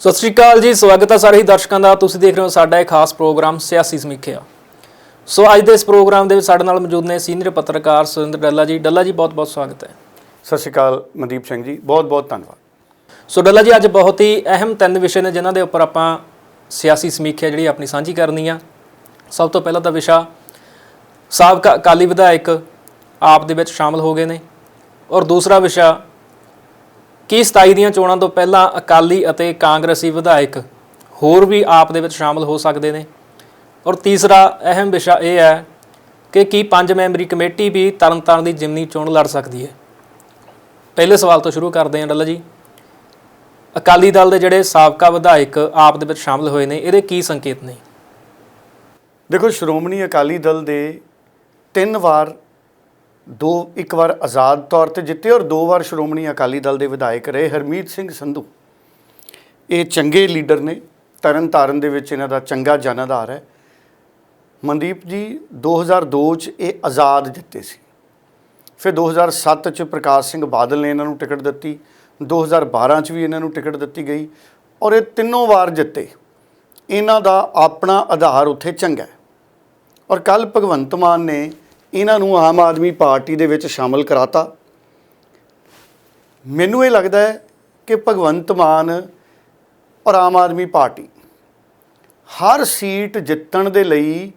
ਸਤਿ ਸ਼੍ਰੀ ਅਕਾਲ ਜੀ ਸਵਾਗਤ ਹੈ ਸਾਰੇ ਹੀ ਦਰਸ਼ਕਾਂ ਦਾ। ਤੁਸੀਂ ਦੇਖ ਰਹੇ ਹੋ ਸਾਡਾ ਇਹ ਖਾਸ ਪ੍ਰੋਗਰਾਮ ਸਿਆਸੀ ਸਮੀਖਿਆ। ਸੋ ਅੱਜ ਦੇ ਇਸ ਪ੍ਰੋਗਰਾਮ ਦੇ ਵਿੱਚ ਸਾਡੇ ਨਾਲ ਮੌਜੂਦ ਨੇ ਸੀਨੀਅਰ ਪੱਤਰਕਾਰ ਸੁਰਿੰਦਰ ਡੱਲਾ ਜੀ। ਡੱਲਾ ਜੀ ਬਹੁਤ ਬਹੁਤ ਸਵਾਗਤ ਹੈ। ਸਤਿ ਸ਼੍ਰੀ ਅਕਾਲ ਮਨਦੀਪ ਸਿੰਘ ਜੀ। ਬਹੁਤ ਬਹੁਤ ਧੰਨਵਾਦ। ਸੋ ਡੱਲਾ ਜੀ ਅੱਜ ਬਹੁਤ ਹੀ ਅਹਿਮ ਤਿੰਨ ਵਿਸ਼ੇ ਨੇ ਜਿਨ੍ਹਾਂ ਦੇ ਉੱਪਰ ਆਪਾਂ ਸਿਆਸੀ ਸਮੀਖਿਆ ਜਿਹੜੀ ਆਪਣੀ ਸਾਂਝੀ ਕਰਨੀ ਆ। ਸਭ ਤੋਂ ਪਹਿਲਾਂ ਤਾਂ ਵਿਸ਼ਾ ਸਾਬਕਾ ਅਕਾਲੀ ਵਿਧਾਇਕ ਆਪ ਦੇ ਵਿੱਚ ਸ਼ਾਮਲ ਹੋ ਗਏ ਨੇ। ਔਰ ਦੂਸਰਾ ਵਿਸ਼ਾ ਕੀ 27 ਦੀਆਂ ਚੋਣਾਂ ਤੋਂ ਪਹਿਲਾਂ ਅਕਾਲੀ ਅਤੇ ਕਾਂਗਰਸੀ ਵਿਧਾਇਕ ਹੋਰ ਵੀ ਆਪ ਦੇ ਵਿੱਚ ਸ਼ਾਮਲ ਹੋ ਸਕਦੇ ਨੇ? ਔਰ ਤੀਸਰਾ ਅਹਿਮ ਵਿਸ਼ਾ ਇਹ ਹੈ ਕਿ ਕੀ ਪੰਜ ਮੈਂਬਰੀ ਕਮੇਟੀ ਵੀ ਤਰਨਤਾਰਨ ਦੀ ਜਿਮਨੀ ਚੋਣ ਲੜ ਸਕਦੀ ਹੈ? ਪਹਿਲੇ ਸਵਾਲ ਤੋਂ ਸ਼ੁਰੂ ਕਰਦੇ ਹਾਂ ਡੱਲਾ ਜੀ। ਅਕਾਲੀ ਦਲ ਦੇ ਜਿਹੜੇ ਸਾਬਕਾ ਵਿਧਾਇਕ ਆਪ ਦੇ ਵਿੱਚ ਸ਼ਾਮਲ ਹੋਏ ਨੇ, ਇਹਦੇ ਕੀ ਸੰਕੇਤ ਨੇ? ਦੇਖੋ, ਸ਼੍ਰੋਮਣੀ ਅਕਾਲੀ ਦਲ ਦੇ ਤਿੰਨ ਵਾਰ ਦੋ ਇੱਕ ਵਾਰ ਆਜ਼ਾਦ ਤੌਰ ਤੇ ਜਿੱਤੇ ਔਰ ਦੋ ਵਾਰ ਸ਼੍ਰੋਮਣੀ ਅਕਾਲੀ ਦਲ ਦੇ ਵਿਧਾਇਕ ਰਹੇ ਹਰਮੀਤ ਸਿੰਘ ਸੰਧੂ। ਇਹ ਚੰਗੇ ਲੀਡਰ ਨੇ, ਤਰਨ ਤਾਰਨ ਦੇ ਵਿੱਚ ਇਹਨਾਂ ਦਾ ਚੰਗਾ ਜਨ ਆਧਾਰ ਹੈ। ਮਨਦੀਪ ਜੀ 2002 ਚ ਇਹ ਆਜ਼ਾਦ ਜਿੱਤੇ ਸੀ। ਫਿਰ 2007 ਚ ਪ੍ਰਕਾਸ਼ ਸਿੰਘ ਬਾਦਲ ਨੇ ਇਹਨਾਂ ਨੂੰ ਟਿਕਟ ਦਿੱਤੀ। 2012 ਚ ਵੀ ਇਹਨਾਂ ਨੂੰ ਟਿਕਟ ਦਿੱਤੀ ਗਈ ਔਰ ਇਹ ਤਿੰਨੋਂ ਵਾਰ ਜਿੱਤੇ। ਇਹਨਾਂ ਦਾ ਆਪਣਾ ਆਧਾਰ ਉੱਥੇ ਚੰਗਾ ਔਰ ਕੱਲ ਭਗਵੰਤ ਮਾਨ ਨੇ ਇਹਨਾਂ ਨੂੰ ਆਮ ਆਦਮੀ ਪਾਰਟੀ ਦੇ ਵਿੱਚ ਸ਼ਾਮਲ ਕਰਾਤਾ। ਮੈਨੂੰ ਇਹ ਲੱਗਦਾ ਹੈ ਕਿ ਭਗਵੰਤ ਮਾਨ ਔਰ ਆਮ ਆਦਮੀ ਪਾਰਟੀ ਹਰ ਸੀਟ ਜਿੱਤਣ ਦੇ ਲਈ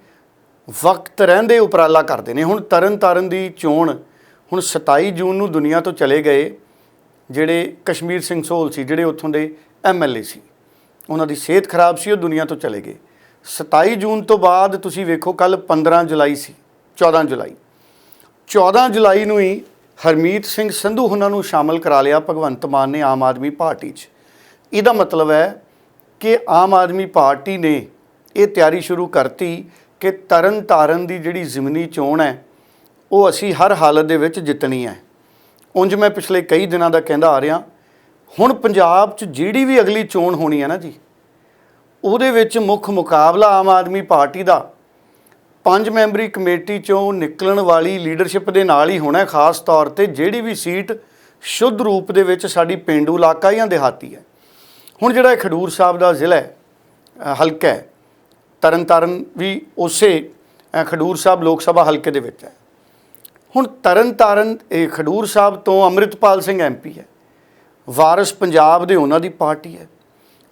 ਵਕਤ ਰਹਿੰਦੇ ਉਪਰਾਲਾ ਕਰਦੇ ਨੇ। ਹੁਣ ਤਰਨ ਤਾਰਨ ਦੀ ਚੋਣ ਹੁਣ 27 ਜੂਨ ਨੂੰ ਦੁਨੀਆ ਤੋਂ ਚਲੇ ਗਏ, ਜਿਹੜੇ ਕਸ਼ਮੀਰ ਸਿੰਘ ਸੋਹਲ ਸੀ, ਜਿਹੜੇ ਉੱਥੋਂ ਦੇ ਐਮਐਲਏ ਸੀ। ਉਹਨਾਂ ਦੀ ਸਿਹਤ ਖਰਾਬ ਸੀ, ਉਹ ਦੁਨੀਆ ਤੋਂ ਚਲੇ ਗਏ। 27 ਜੂਨ ਤੋਂ ਬਾਅਦ ਤੁਸੀਂ ਵੇਖੋ ਕੱਲ 15 ਜੁਲਾਈ ਸੀ। 14 ਜੁਲਾਈ। 14 ਜੁਲਾਈ ਨੂੰ ਹੀ ਹਰਮੀਤ ਸਿੰਘ ਸੰਧੂ ਉਹਨਾਂ ਨੂੰ ਸ਼ਾਮਲ ਕਰਾ ਲਿਆ ਭਗਵੰਤ ਮਾਨ ਨੇ ਆਮ ਆਦਮੀ ਪਾਰਟੀ 'ਚ। ਇਹਦਾ ਮਤਲਬ ਹੈ ਕਿ ਆਮ ਆਦਮੀ ਪਾਰਟੀ ਨੇ ਇਹ ਤਿਆਰੀ ਸ਼ੁਰੂ ਕਰਤੀ ਕਿ ਤਰਨ ਤਾਰਨ ਦੀ ਜਿਹੜੀ ਜ਼ਿਮਨੀ ਚੋਣ ਹੈ, ਉਹ ਅਸੀਂ ਹਰ ਹਾਲਤ ਦੇ ਵਿੱਚ ਜਿੱਤਣੀ ਹੈ। ਉਂਝ ਮੈਂ ਪਿਛਲੇ ਕਈ ਦਿਨਾਂ ਦਾ ਕਹਿੰਦਾ ਆ ਰਿਹਾ, ਹੁਣ ਪੰਜਾਬ 'ਚ ਜਿਹੜੀ ਵੀ ਅਗਲੀ ਚੋਣ ਹੋਣੀ ਹੈ ਨਾ ਜੀ, ਉਹਦੇ ਵਿੱਚ ਮੁੱਖ ਮੁਕਾਬਲਾ ਆਮ ਆਦਮੀ ਪਾਰਟੀ ਦਾ ਪੰਜ ਮੈਂਬਰੀ ਕਮੇਟੀ ਚੋਂ ਨਿਕਲਣ ਵਾਲੀ ਲੀਡਰਸ਼ਿਪ ਦੇ ਨਾਲ ਹੀ ਹੋਣਾ ਖਾਸ ਤੌਰ ਤੇ ਜਿਹੜੀ ਵੀ ਸੀਟ ਸ਼ੁੱਧ ਰੂਪ ਦੇ ਵਿੱਚ ਸਾਡੀ ਪਿੰਡੂ ਇਲਾਕਾ ਜਾਂ ਦਿਹਾਤੀ ਹੈ ਹੁਣ ਜਿਹੜਾ ਇਹ ਖਡੂਰ ਸਾਹਿਬ ਦਾ ਜ਼ਿਲ੍ਹਾ ਹੈ ਹਲਕਾ ਹੈ, ਤਰਨਤਾਰਨ ਵੀ ਉਸੇ ਖਡੂਰ ਸਾਹਿਬ ਲੋਕ ਸਭਾ ਹਲਕੇ ਦੇ ਵਿੱਚ ਹੈ। ਹੁਣ ਤਰਨਤਾਰਨ, ਇਹ ਖਡੂਰ ਸਾਹਿਬ ਤੋਂ ਅੰਮ੍ਰਿਤਪਾਲ ਸਿੰਘ ਐਮਪੀ ਹੈ। ਵਾਰਿਸ ਪੰਜਾਬ ਦੇ ਉਹਨਾਂ ਦੀ ਪਾਰਟੀ ਹੈ।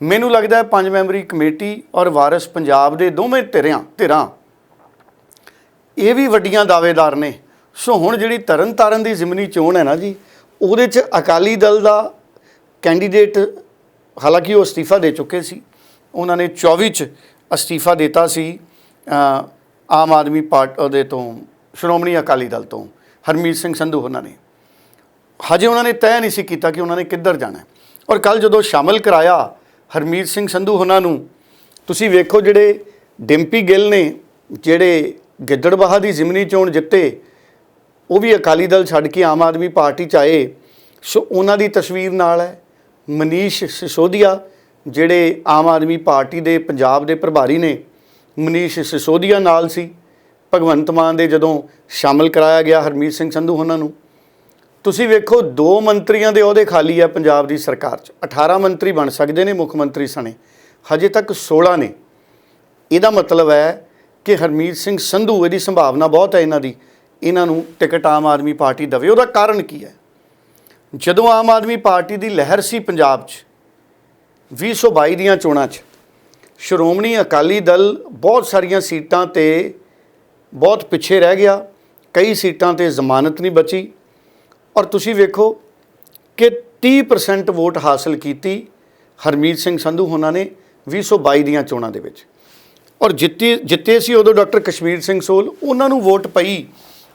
ਮੈਨੂੰ ਲੱਗਦਾ ਹੈ ਪੰਜ ਮੈਂਬਰੀ ਕਮੇਟੀ ਔਰ ਵਾਰਿਸ ਪੰਜਾਬ ਦੇ ਦੋਵੇਂ ਧਿਰਾਂ ਧਿਰਾਂ ਇਹ ਵੀ ਵੱਡੀਆਂ ਦਾਅਵੇਦਾਰ ਨੇ। ਸੋ ਹੁਣ ਜਿਹੜੀ ਤਰਨ ਤਾਰਨ ਦੀ ਜ਼ਿਮਨੀ ਚੋਣ ਹੈ ਨਾ ਜੀ, ਉਹਦੇ 'ਚ ਅਕਾਲੀ ਦਲ ਦਾ ਕੈਂਡੀਡੇਟ ਹਾਲਾਂਕਿ ਉਹ ਅਸਤੀਫਾ ਦੇ ਚੁੱਕੇ ਸੀ। ਉਹਨਾਂ ਨੇ 24 ਚ ਅਸਤੀਫਾ ਦਿੱਤਾ ਸੀ ਆਮ ਆਦਮੀ ਪਾਰਟੀ ਉਹਦੇ ਤੋਂ, ਸ਼੍ਰੋਮਣੀ ਅਕਾਲੀ ਦਲ ਤੋਂ, ਹਰਮੀਤ ਸਿੰਘ ਸੰਧੂ ਉਹਨਾਂ ਨੇ। ਹਜੇ ਉਹਨਾਂ ਨੇ ਤੈਅ ਨਹੀਂ ਸੀ ਕੀਤਾ ਕਿ ਉਹਨਾਂ ਨੇ ਕਿੱਧਰ ਜਾਣਾ। ਔਰ ਕੱਲ ਜਦੋਂ ਸ਼ਾਮਲ ਕਰਾਇਆ ਹਰਮੀਤ ਸਿੰਘ ਸੰਧੂ ਉਹਨਾਂ ਨੂੰ, ਤੁਸੀਂ ਵੇਖੋ ਜਿਹੜੇ ਡਿੰਪੀ ਗਿੱਲ ਨੇ, ਜਿਹੜੇ ਗਿੱਦੜਬਾਹਾ ਦੀ ਜ਼ਿਮਨੀ ਚੋਣ ਜਿੱਤੇ ਉਹ ਵੀ ਅਕਾਲੀ ਦਲ ਛੱਡ ਕੇ ਆਮ ਆਦਮੀ ਪਾਰਟੀ ਚ ਆਏ। ਸੋ ਉਹਨਾਂ ਦੀ ਤਸਵੀਰ ਨਾਲ ਹੈ। ਮਨੀਸ਼ ਸਿਸੋਦੀਆ, ਜਿਹੜੇ ਆਮ ਆਦਮੀ ਪਾਰਟੀ ਦੇ ਪੰਜਾਬ ਦੇ ਪ੍ਰਭਾਰੀ ਨੇ, ਮਨੀਸ਼ ਸਿਸੋਦੀਆ ਨਾਲ ਸੀ। ਭਗਵੰਤ ਮਾਨ ਦੇ ਜਦੋਂ ਸ਼ਾਮਲ ਕਰਾਇਆ ਗਿਆ ਹਰਮੀਤ ਸਿੰਘ ਸੰਧੂ ਉਹਨਾਂ ਨੂੰ। ਤੁਸੀਂ ਵੇਖੋ, ਦੋ ਮੰਤਰੀਆਂ ਦੇ ਅਹੁਦੇ ਖਾਲੀ ਆ ਪੰਜਾਬ ਦੀ ਸਰਕਾਰ 'ਚ। 18 ਮੰਤਰੀ ਬਣ ਸਕਦੇ ਨੇ ਮੁੱਖ ਮੰਤਰੀ ਸਣੇ। ਹਜੇ ਤੱਕ 16 ਨੇ। ਇਹਦਾ ਮਤਲਬ ਹੈ ਕਿ ਹਰਮੀਤ ਸਿੰਘ ਸੰਧੂ ਇਹਦੀ ਸੰਭਾਵਨਾ ਬਹੁਤ ਹੈ ਇਹਨਾਂ ਦੀ, ਇਹਨਾਂ ਨੂੰ ਟਿਕਟ ਆਮ ਆਦਮੀ ਪਾਰਟੀ ਦੇਵੇ। ਉਹਦਾ ਕਾਰਨ ਕੀ ਹੈ? ਜਦੋਂ ਆਮ ਆਦਮੀ ਪਾਰਟੀ ਦੀ ਲਹਿਰ ਸੀ ਪੰਜਾਬ 'ਚ 2022 ਦੀਆਂ ਚੋਣਾਂ 'ਚ, ਸ਼੍ਰੋਮਣੀ ਅਕਾਲੀ ਦਲ ਬਹੁਤ ਸਾਰੀਆਂ ਸੀਟਾਂ ਤੇ ਬਹੁਤ ਪਿੱਛੇ ਰਹਿ ਗਿਆ। ਕਈ ਸੀਟਾਂ ਤੇ ਜ਼ਮਾਨਤ ਨਹੀਂ ਬਚੀ। ਔਰ ਤੁਸੀਂ ਵੇਖੋ ਕਿ 30% ਵੋਟ ਹਾਸਲ ਕੀਤੀ ਹਰਮੀਤ ਸਿੰਘ ਸੰਧੂ ਉਹਨਾਂ ਨੇ 2022 ਦੀਆਂ ਚੋਣਾਂ ਦੇ ਵਿੱਚ। ਔਰ ਜਿੱਤੇ ਜਿੱਤੇ ਸੀ ਉਦੋਂ ਡਾਕਟਰ ਕਸ਼ਮੀਰ ਸਿੰਘ ਸੋਲ, ਉਹਨਾਂ ਨੂੰ ਵੋਟ ਪਈ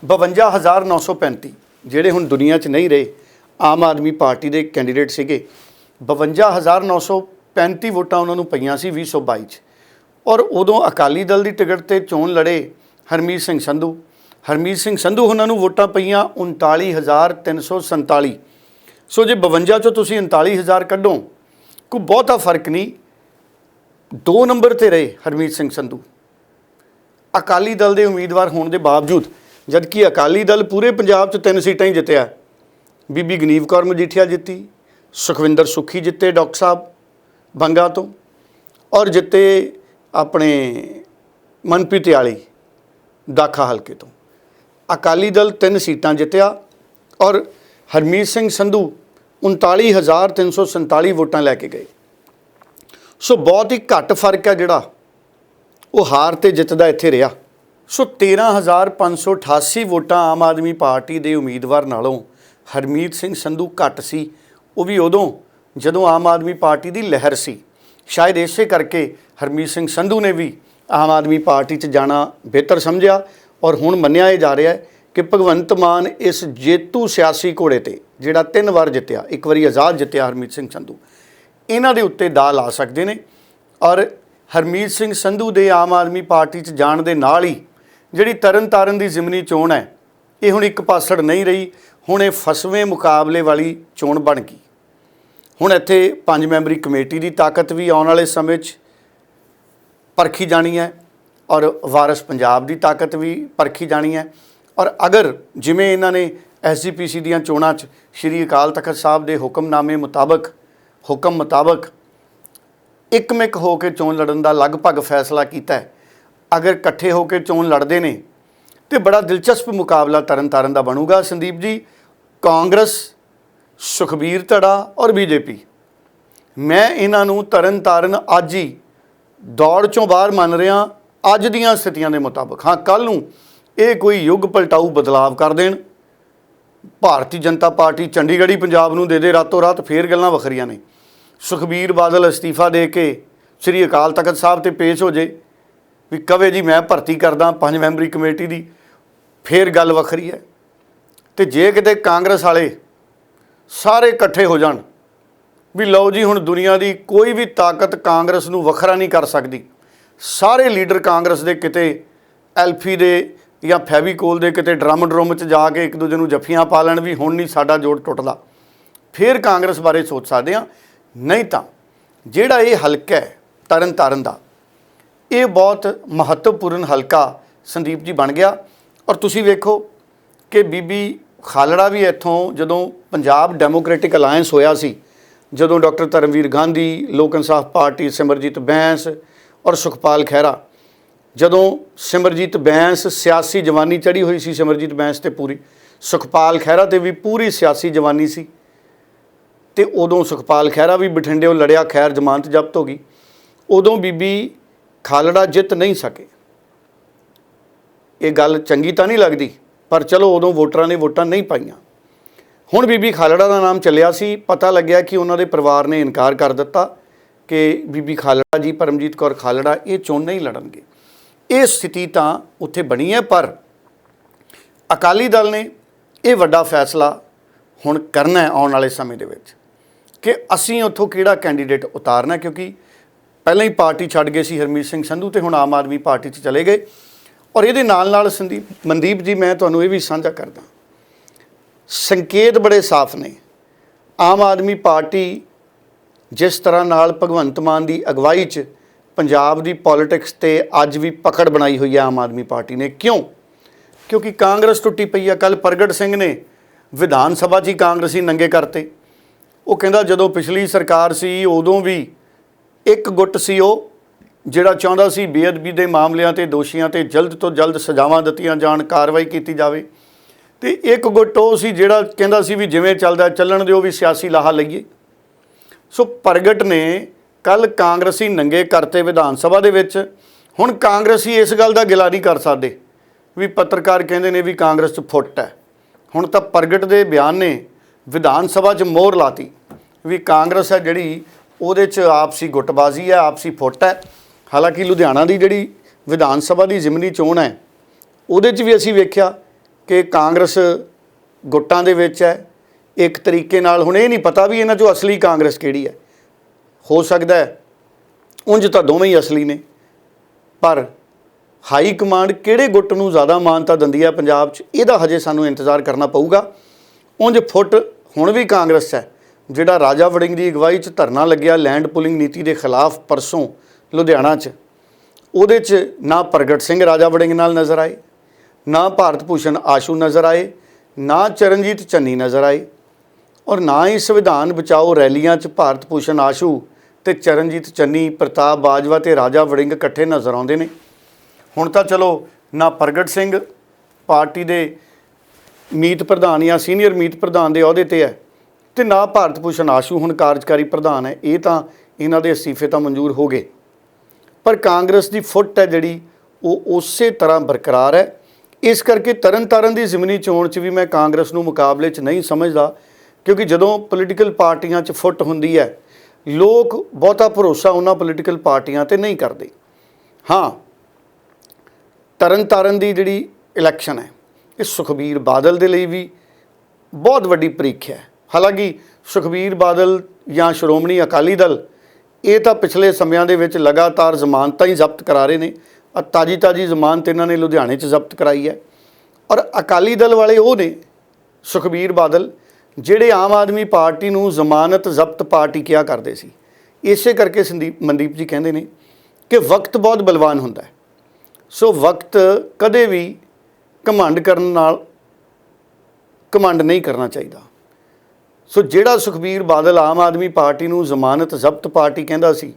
52935 ਜਿਹੜੇ ਹੁਣ ਦੁਨੀਆ 'ਚ ਨਹੀਂ ਰਹੇ, ਆਮ ਆਦਮੀ ਪਾਰਟੀ ਦੇ ਕੈਂਡੀਡੇਟ ਸੀਗੇ। 52935 ਵੋਟਾਂ ਉਹਨਾਂ ਨੂੰ ਪਈਆਂ ਸੀ 2022 'ਚ। ਔਰ ਉਦੋਂ ਅਕਾਲੀ ਦਲ ਦੀ ਟਿਕਟ ਤੇ ਚੋਣ ਲੜੇ ਹਰਮੀਤ ਸਿੰਘ ਸੰਧੂ। ਹਰਮੀਤ ਸਿੰਘ ਸੰਧੂ ਉਹਨਾਂ ਨੂੰ ਵੋਟਾਂ ਪਈਆਂ 39347 ਸੋ ਜੇ 52 ਚੋਂ ਤੁਸੀਂ 39000 ਕੱਢੋ, ਕੋਈ ਬਹੁਤਾ ਫ਼ਰਕ ਨਹੀਂ। ਦੋ ਨੰਬਰ ਤੇ ਰਹੇ ਹਰਮੀਤ ਸਿੰਘ ਸੰਧੂ। ਅਕਾਲੀ ਦਲ ਦੇ ਉਮੀਦਵਾਰ ਹੋਣ ਦੇ ਬਾਵਜੂਦ ਜਦਕਿ ਅਕਾਲੀ ਦਲ ਪੂਰੇ ਪੰਜਾਬ 'ਚ ਤਿੰਨ ਸੀਟਾਂ ਹੀ ਜਿੱਤਿਆ। ਬੀਬੀ ਗਨੀਵ ਕੌਰ ਮਜੀਠੀਆ ਜਿੱਤੀ, ਸੁਖਵਿੰਦਰ ਸੁੱਖੀ ਜਿੱਤੇ ਡਾਕਟਰ ਸਾਹਿਬ ਬੰਗਾ ਤੋਂ ਔਰ ਜਿੱਤੇ ਆਪਣੇ ਮਨਪ੍ਰੀਤ ਵਾਲੀ ਦਾਖਾ ਹਲਕੇ ਤੋਂ। ਅਕਾਲੀ ਦਲ ਤਿੰਨ ਸੀਟਾਂ ਜਿੱਤਿਆ ਔਰ ਹਰਮੀਤ ਸਿੰਘ ਸੰਧੂ 39347 ਵੋਟਾਂ ਲੈ ਕੇ ਗਏ। ਸੋ ਬਹੁਤ ਹੀ ਘੱਟ ਫ਼ਰਕ ਹੈ ਜਿਹੜਾ। ਉਹ ਹਾਰ ਤੇ ਜਿੱਤ ਦਾ ਇੱਥੇ ਰਿਹਾ। ਸੋ 13588 ਵੋਟਾਂ ਆਮ ਆਦਮੀ ਪਾਰਟੀ ਦੇ ਉਮੀਦਵਾਰ ਨਾਲੋਂ ਹਰਮੀਤ ਸਿੰਘ ਸੰਧੂ ਘੱਟ ਸੀ। ਉਹ ਵੀ ਉਦੋਂ, ਜਦੋਂ ਆਮ ਆਦਮੀ ਪਾਰਟੀ ਦੀ ਲਹਿਰ ਸੀ। ਸ਼ਾਇਦ ਇਸੇ ਕਰਕੇ ਹਰਮੀਤ ਸਿੰਘ ਸੰਧੂ ਨੇ ਵੀ ਆਮ ਆਦਮੀ ਪਾਰਟੀ 'ਚ ਜਾਣਾ ਬਿਹਤਰ ਸਮਝਿਆ ਔਰ ਹੁਣ ਮੰਨਿਆ ਇਹ ਜਾ ਰਿਹਾ ਹੈ ਕਿ ਭਗਵੰਤ ਮਾਨ ਇਸ ਜੇਤੂ ਸਿਆਸੀ ਘੋੜੇ ਤੇ, ਜਿਹੜਾ ਤਿੰਨ ਵਾਰ ਜਿੱਤਿਆ, ਇੱਕ ਵਾਰੀ ਆਜ਼ਾਦ ਜਿੱਤਿਆ ਹਰਮੀਤ ਸਿੰਘ ਸੰਧੂ। ਇਹਨਾਂ ਦੇ ਉੱਤੇ ਦਾ ਲਾ ਸਕਦੇ ਨੇ। ਔਰ ਹਰਮੀਤ ਸਿੰਘ ਸੰਧੂ ਦੇ ਆਮ ਆਦਮੀ ਪਾਰਟੀ 'ਚ ਜਾਣ ਦੇ ਨਾਲ ਹੀ ਜਿਹੜੀ ਤਰਨ ਤਾਰਨ ਦੀ ਜ਼ਿਮਨੀ ਚੋਣ ਹੈ, ਇਹ ਹੁਣ ਇੱਕ ਪਾਸੜ ਨਹੀਂ ਰਹੀ। ਹੁਣ ਇਹ ਫਸਵੇਂ ਮੁਕਾਬਲੇ ਵਾਲੀ ਚੋਣ ਬਣ ਗਈ। ਹੁਣ ਇੱਥੇ ਪੰਜ ਮੈਂਬਰੀ ਕਮੇਟੀ ਦੀ ਤਾਕਤ ਵੀ ਆਉਣ ਵਾਲੇ ਸਮੇਂ 'ਚ ਪਰਖੀ ਜਾਣੀ ਹੈ ਔਰ ਵਾਰਿਸ ਪੰਜਾਬ ਦੀ ਤਾਕਤ ਵੀ ਪਰਖੀ ਜਾਣੀ ਹੈ। ਔਰ ਅਗਰ ਜਿਵੇਂ ਇਹਨਾਂ ਨੇ ਐਸਜੀਪੀਸੀ ਦੀਆਂ ਚੋਣਾਂ 'ਚ ਸ਼੍ਰੀ ਅਕਾਲ ਤਖਤ ਸਾਹਿਬ ਦੇ ਹੁਕਮਨਾਮੇ ਮੁਤਾਬਕ ਹੁਕਮ ਮੁਤਾਬਕ ਇੱਕਮਿਕ ਹੋ ਕੇ ਚੋਣ ਲੜਨ ਦਾ ਲਗਭਗ ਫੈਸਲਾ ਕੀਤਾ ਹੈ। ਅਗਰ ਇਕੱਠੇ ਹੋ ਕੇ ਚੋਣ ਲੜਦੇ ਨੇ, ਤੇ ਬੜਾ ਦਿਲਚਸਪ ਮੁਕਾਬਲਾ ਤਰਨਤਾਰਨ ਦਾ ਬਣੂਗਾ। ਸੰਦੀਪ ਜੀ, ਕਾਂਗਰਸ, ਸੁਖਬੀਰ ਧੜਾ ਔਰ ਬੀਜੇਪੀ। ਮੈਂ ਇਹਨਾਂ ਨੂੰ ਤਰਨਤਾਰਨ ਅੱਜ ਹੀ ਦੌੜ ਚੋਂ ਬਾਹਰ ਮੰਨ ਰਿਹਾ, ਅੱਜ ਦੀਆਂ ਸਥਿਤੀਆਂ ਦੇ ਮੁਤਾਬਕ। ਹਾਂ ਕੱਲ ਨੂੰ ਇਹ ਕੋਈ ਯੁੱਗ ਪਲਟਾਊ ਬਦਲਾਵ ਕਰ ਦੇਣ। ਭਾਰਤੀ ਜਨਤਾ ਪਾਰਟੀ ਚੰਡੀਗੜ੍ਹ ਹੀ ਪੰਜਾਬ ਨੂੰ ਦੇ ਦੇ, ਰਾਤੋਂ ਰਾਤ ਫੇਰ ਗੱਲਾਂ ਵੱਖਰੀਆਂ ਨੇ। ਸੁਖਬੀਰ ਬਾਦਲ ਅਸਤੀਫਾ ਦੇ ਕੇ ਸ੍ਰੀ ਅਕਾਲ ਤਖਤ ਸਾਹਿਬ ਤੇ ਪੇਸ਼ ਹੋ ਜੇ, ਵੀ ਕਵੇ ਜੀ ਮੈਂ ਭਰਤੀ ਕਰਦਾ ਪੰਜ ਮੈਂਬਰੀ ਕਮੇਟੀ ਦੀ, ਫੇਰ ਗੱਲ ਵੱਖਰੀ ਹੈ। ਤੇ ਜੇ ਕਿਤੇ ਕਾਂਗਰਸ ਵਾਲੇ ਸਾਰੇ ਇਕੱਠੇ ਹੋ ਜਾਣ, ਵੀ ਲਓ ਜੀ ਹੁਣ ਦੁਨੀਆ ਦੀ ਕੋਈ ਵੀ ਤਾਕਤ ਕਾਂਗਰਸ ਨੂੰ ਵੱਖਰਾ ਨਹੀਂ ਕਰ ਸਕਦੀ, ਸਾਰੇ ਲੀਡਰ ਕਾਂਗਰਸ ਦੇ ਕਿਤੇ ਐਲਫੀ ਦੇ ਜਾਂ ਫੈਵੀਕੋਲ ਦੇ ਕਿਤੇ ਡਰਮ ਡਰਮ 'ਚ ਜਾ ਕੇ ਇੱਕ ਦੂਜੇ ਨੂੰ ਜੱਫੀਆਂ ਪਾ ਲੈਣ ਵੀ ਹੁਣ ਨਹੀਂ ਸਾਡਾ ਜੋੜ ਟੁੱਟਦਾ। ਫਿਰ ਕਾਂਗਰਸ ਬਾਰੇ ਸੋਚ ਸਕਦੇ ਆ ਨਹੀਂ ਤਾਂ ਜਿਹੜਾ ਇਹ ਹਲਕਾ ਹੈ ਤਰਨ ਤਾਰਨ ਦਾ, ਇਹ ਬਹੁਤ ਮਹੱਤਵਪੂਰਨ ਹਲਕਾ ਸੰਦੀਪ ਜੀ ਬਣ ਗਿਆ। ਔਰ ਤੁਸੀਂ ਵੇਖੋ ਕਿ ਬੀਬੀ ਖਾਲੜਾ ਵੀ ਇੱਥੋਂ ਜਦੋਂ ਪੰਜਾਬ ਡੈਮੋਕ੍ਰੈਟਿਕ ਅਲਾਈਅੰਸ ਹੋਇਆ ਸੀ, ਜਦੋਂ ਡਾਕਟਰ ਧਰਮਵੀਰ ਗਾਂਧੀ, ਲੋਕ ਇਨਸਾਫ ਪਾਰਟੀ, ਸਿਮਰਜੀਤ ਬੈਂਸ ਔਰ ਸੁਖਪਾਲ ਖਹਿਰਾ, ਜਦੋਂ ਸਿਮਰਜੀਤ ਬੈਂਸ ਸਿਆਸੀ ਜਵਾਨੀ ਚੜੀ ਹੋਈ ਸੀ, ਸਿਮਰਜੀਤ ਬੈਂਸ ਤੇ ਪੂਰੀ, ਸੁਖਪਾਲ ਖਹਿਰਾ ਤੇ ਵੀ ਪੂਰੀ ਸਿਆਸੀ ਜਵਾਨੀ ਸੀ ਤੇ ਉਦੋਂ ਸੁਖਪਾਲ ਖਹਿਰਾ ਵੀ ਬਠਿੰਡਿਓਂ ਲੜਿਆ ਖੈਰ ਜ਼ਮਾਨਤ ਜ਼ਬਤ ਹੋ ਗਈ। ਉਦੋਂ ਬੀਬੀ ਖਾਲੜਾ ਜਿੱਤ ਨਹੀਂ ਸਕੇ। ਇਹ ਗੱਲ ਚੰਗੀ ਤਾਂ ਨਹੀਂ ਲੱਗਦੀ, ਪਰ ਚਲੋ ਉਦੋਂ ਵੋਟਰਾਂ ਨੇ ਵੋਟਾਂ ਨਹੀਂ ਪਾਈਆਂ। ਹੁਣ ਬੀਬੀ ਖਾਲੜਾ ਦਾ ਨਾਮ ਚੱਲਿਆ ਸੀ, ਪਤਾ ਲੱਗਿਆ ਕਿ ਉਹਨਾਂ ਦੇ ਪਰਿਵਾਰ ਨੇ ਇਨਕਾਰ ਕਰ ਦਿੱਤਾ ਕਿ ਬੀਬੀ ਖਾਲੜਾ ਜੀ, ਪਰਮਜੀਤ ਕੌਰ ਖਾਲੜਾ ਇਹ ਚੋਣ ਨਹੀਂ ਲੜਨਗੇ। ਇਹ ਸਥਿਤੀ ਤਾਂ ਉੱਥੇ ਬਣੀ ਹੈ, ਪਰ ਅਕਾਲੀ ਦਲ ਨੇ ਇਹ ਵੱਡਾ ਫੈਸਲਾ ਹੁਣ ਕਰਨਾ ਹੈ ਆਉਣ ਵਾਲੇ ਸਮੇਂ ਦੇ ਵਿੱਚ। ਕਿ ਅਸੀਂ ਉੱਥੋਂ ਕਿਹੜਾ ਕੈਂਡੀਡੇਟ ਉਤਾਰਨਾ ਕਿਉਂਕਿ ਪਹਿਲਾਂ ਹੀ ਪਾਰਟੀ ਛੱਡ ਗਏ ਸੀ ਹਰਮੀਤ ਸਿੰਘ ਸੰਧੂ ਤੇ ਹੁਣ ਆਮ ਆਦਮੀ ਪਾਰਟੀ 'ਚ ਚਲੇ ਗਏ। ਔਰ ਇਹਦੇ ਨਾਲ ਨਾਲ ਸੰਦੀਪ, ਮਨਦੀਪ ਜੀ, ਮੈਂ ਤੁਹਾਨੂੰ ਇਹ ਵੀ ਸਾਂਝਾ ਕਰਦਾ। ਸੰਕੇਤ ਬੜੇ ਸਾਫ਼ ਨੇ। ਆਮ ਆਦਮੀ ਪਾਰਟੀ ਜਿਸ ਤਰ੍ਹਾਂ ਨਾਲ ਭਗਵੰਤ ਮਾਨ ਦੀ ਅਗਵਾਈ 'ਚ ਪੰਜਾਬ ਦੀ ਪੋਲਿਟਿਕਸ ਤੇ ਅੱਜ ਵੀ ਪਕੜ ਬਣਾਈ ਹੋਈ ਹੈ ਆਮ ਆਦਮੀ ਪਾਰਟੀ ਨੇ। ਕਿਉਂ? ਕਿਉਂਕਿ ਕਾਂਗਰਸ ਟੁੱਟੀ ਪਈ ਆ ਕੱਲ ਪ੍ਰਗਟ ਸਿੰਘ ਨੇ ਵਿਧਾਨ ਸਭਾ 'ਚ ਹੀ ਕਾਂਗਰਸੀ ਨੰਗੇ ਕਰਤੇ। ਉਹ ਕਹਿੰਦਾ ਜਦੋਂ ਪਿਛਲੀ ਸਰਕਾਰ ਸੀ, ਉਦੋਂ ਵੀ ਇੱਕ ਗੁੱਟ ਸੀ ਉਹ, ਜਿਹੜਾ ਚਾਹੁੰਦਾ ਸੀ ਬੇਅਦਬੀ ਦੇ ਮਾਮਲਿਆਂ ਤੇ ਦੋਸ਼ੀਆਂ ਤੇ ਜਲਦ ਤੋਂ ਜਲਦ ਸਜ਼ਾਵਾਂ ਦਿੱਤੀਆਂ ਜਾਣ, ਕਾਰਵਾਈ ਕੀਤੀ ਜਾਵੇ। ਤੇ ਇੱਕ ਗੁੱਟ ਉਹ ਸੀ ਜਿਹੜਾ ਕਹਿੰਦਾ ਸੀ ਵੀ ਜਿਵੇਂ ਚੱਲਦਾ, ਚੱਲਣ ਦਿਓ, ਵੀ ਸਿਆਸੀ ਲਾਹਾ ਲਈਏ। ਸੋ ਪ੍ਰਗਟ ਨੇ ਕੱਲ ਕਾਂਗਰਸੀ ਨੰਗੇ ਕਰਤੇ ਵਿਧਾਨ ਸਭਾ ਦੇ ਵਿੱਚ, ਹੁਣ ਕਾਂਗਰਸੀ ਇਸ ਗੱਲ ਦਾ ਗਿਲਾ ਨਹੀਂ ਕਰ ਸਕਦੇ, ਵੀ ਪੱਤਰਕਾਰ ਕਹਿੰਦੇ ਨੇ ਵੀ ਕਾਂਗਰਸ 'ਚ ਫੁੱਟ ਹੈ। ਹੁਣ ਤਾਂ ਪ੍ਰਗਟ ਦੇ ਬਿਆਨ ਨੇ ਵਿਧਾਨ ਸਭਾ 'ਚ ਮੋਹਰ ਲਾਤੀ ਵੀ ਕਾਂਗਰਸ ਹੈ ਜਿਹੜੀ ਉਹਦੇ 'ਚ ਆਪਸੀ ਗੁੱਟਬਾਜ਼ੀ ਹੈ, ਆਪਸੀ ਫੁੱਟ ਹੈ। ਹਾਲਾਂਕਿ ਲੁਧਿਆਣਾ ਦੀ ਜਿਹੜੀ ਵਿਧਾਨ ਸਭਾ ਦੀ ਜ਼ਿਮਨੀ ਚੋਣ ਹੈ, ਉਹਦੇ 'ਚ ਵੀ ਅਸੀਂ ਵੇਖਿਆ ਕਿ ਕਾਂਗਰਸ ਗੁੱਟਾਂ ਦੇ ਵਿੱਚ ਹੈ। ਇੱਕ ਤਰੀਕੇ ਨਾਲ ਹੁਣ ਇਹ ਨਹੀਂ ਪਤਾ ਵੀ ਇਹਨਾਂ 'ਚੋਂ ਅਸਲੀ ਕਾਂਗਰਸ ਕਿਹੜੀ ਹੈ। ਹੋ ਸਕਦਾ ਹੈ ਉਂਝ ਤਾਂ ਦੋਵੇਂ ਹੀ ਅਸਲੀ ਨੇ। ਪਰ ਹਾਈ ਕਮਾਂਡ ਕਿਹੜੇ ਗੁੱਟ ਨੂੰ ਜ਼ਿਆਦਾ ਮਾਨਤਾ ਦਿੰਦੀ ਹੈ ਪੰਜਾਬ 'ਚ, ਇਹਦਾ ਹਜੇ ਸਾਨੂੰ ਇੰਤਜ਼ਾਰ ਕਰਨਾ ਪਊਗਾ। ਉਂਝ ਫੁੱਟ ਹੁਣ ਵੀ ਕਾਂਗਰਸ ਹੈ, ਜਿਹੜਾ ਰਾਜਾ ਵੜਿੰਗ ਦੀ ਅਗਵਾਈ 'ਚ ਧਰਨਾ ਲੱਗਿਆ ਲੈਂਡ ਪੁਲਿੰਗ ਨੀਤੀ ਦੇ ਖਿਲਾਫ ਪਰਸੋਂ ਲੁਧਿਆਣਾ 'ਚ। ਉਹਦੇ 'ਚ ਨਾ ਪ੍ਰਗਟ ਸਿੰਘ ਰਾਜਾ ਵੜਿੰਗ ਨਾਲ ਨਜ਼ਰ ਆਏ, ਨਾ ਭਾਰਤ ਭੂਸ਼ਣ ਆਸ਼ੂ ਨਜ਼ਰ ਆਏ, ਨਾ ਚਰਨਜੀਤ ਚੰਨੀ ਨਜ਼ਰ ਆਏ ਔਰ ਨਾ ਹੀ ਸੰਵਿਧਾਨ ਬਚਾਓ ਰੈਲੀਆਂ 'ਚ ਭਾਰਤ ਭੂਸ਼ਣ ਆਸ਼ੂ ਤੇ ਚਰਨਜੀਤ ਚੰਨੀ, ਪ੍ਰਤਾਪ ਬਾਜਵਾ ਤੇ ਰਾਜਾ ਵੜਿੰਗ ਇਕੱਠੇ ਨਜ਼ਰ ਆਉਂਦੇ ਨੇ। ਹੁਣ ਤਾਂ ਚਲੋ ਨਾ ਪ੍ਰਗਟ ਸਿੰਘ ਪਾਰਟੀ ਦੇ ਮੀਤ ਪ੍ਰਧਾਨ ਜਾਂ ਸੀਨੀਅਰ ਮੀਤ ਪ੍ਰਧਾਨ ਦੇ ਅਹੁਦੇ ਤੇ ਹੈ ਤੇ ਨਾ ਭਾਰਤ ਭੂਸ਼ਣ ਆਸ਼ੂ ਹੁਣ ਕਾਰਜਕਾਰੀ ਪ੍ਰਧਾਨ ਹੈ, ਇਹ ਤਾਂ ਇਹਨਾਂ ਦੇ ਅਸਤੀਫੇ ਤਾਂ ਮਨਜ਼ੂਰ ਹੋ ਗਏ। ਪਰ ਕਾਂਗਰਸ ਦੀ ਫੁੱਟ ਹੈ ਜਿਹੜੀ, ਉਹ ਉਸੇ ਤਰ੍ਹਾਂ ਬਰਕਰਾਰ ਹੈ। ਇਸ ਕਰਕੇ ਤਰਨਤਾਰਨ ਦੀ ਜ਼ਿਮਨੀ ਚੋਣ 'ਚ ਵੀ ਮੈਂ ਕਾਂਗਰਸ ਨੂੰ ਮੁਕਾਬਲੇ 'ਚ ਨਹੀਂ ਸਮਝਦਾ, ਕਿਉਂਕਿ ਜਦੋਂ ਪੋਲੀਟੀਕਲ ਪਾਰਟੀਆਂ 'ਚ ਫੁੱਟ ਹੁੰਦੀ ਹੈ, ਲੋਕ ਬਹੁਤਾ ਭਰੋਸਾ ਉਹਨਾਂ ਪੋਲੀਟੀਕਲ ਪਾਰਟੀਆਂ ਤੇ ਨਹੀਂ ਕਰਦੇ। ਹਾਂ, ਤਰਨਤਾਰਨ ਦੀ ਜਿਹੜੀ ਇਲੈਕਸ਼ਨ ਹੈ ਇਹ ਸੁਖਬੀਰ ਬਾਦਲ ਦੇ ਲਈ ਵੀ ਬਹੁਤ ਵੱਡੀ ਪ੍ਰੀਖਿਆ ਹੈ। ਹਾਲਾਂਕਿ ਸੁਖਬੀਰ ਬਾਦਲ ਜਾਂ ਸ਼੍ਰੋਮਣੀ ਅਕਾਲੀ ਦਲ ਇਹ ਤਾਂ ਪਿਛਲੇ ਸਮਿਆਂ ਦੇ ਵਿੱਚ ਲਗਾਤਾਰ ਜ਼ਮਾਨਤਾਂ ਹੀ ਜ਼ਬਤ ਕਰਾ ਰਹੇ ਨੇ ਆ ਤਾਜੀ ਤਾਜੀ ਜ਼ਮਾਨਤ ਇਹਨਾਂ ਨੇ ਲੁਧਿਆਣੇ 'ਚ ਜ਼ਬਤ ਕਰਾਈ ਹੈ। ਔਰ ਅਕਾਲੀ ਦਲ ਵਾਲੇ ਉਹ ਨੇ ਸੁਖਬੀਰ ਬਾਦਲ ਜਿਹੜੇ ਆਮ ਆਦਮੀ ਪਾਰਟੀ ਨੂੰ ਜ਼ਮਾਨਤ ਜ਼ਬਤ ਪਾਰਟੀ ਕਿਹਾ ਕਰਦੇ ਸੀ। ਇਸੇ ਕਰਕੇ ਸੰਦੀਪ ਮਨਦੀਪ ਜੀ ਕਹਿੰਦੇ ਨੇ ਕਿ ਵਕਤ ਬਹੁਤ ਬਲਵਾਨ ਹੁੰਦਾ ਹੈ। ਸੋ ਵਕਤ ਕਦੇ ਵੀ ਘਮੰਡ ਕਰਨ ਨਾਲ ਘਮੰਡ ਨਹੀਂ ਕਰਨਾ ਚਾਹੀਦਾ। ਸੋ ਜਿਹੜਾ ਸੁਖਬੀਰ ਬਾਦਲ ਆਮ ਆਦਮੀ ਪਾਰਟੀ ਨੂੰ ਜ਼ਮਾਨਤ ਜ਼ਬਤ ਪਾਰਟੀ ਕਹਿੰਦਾ ਸੀ,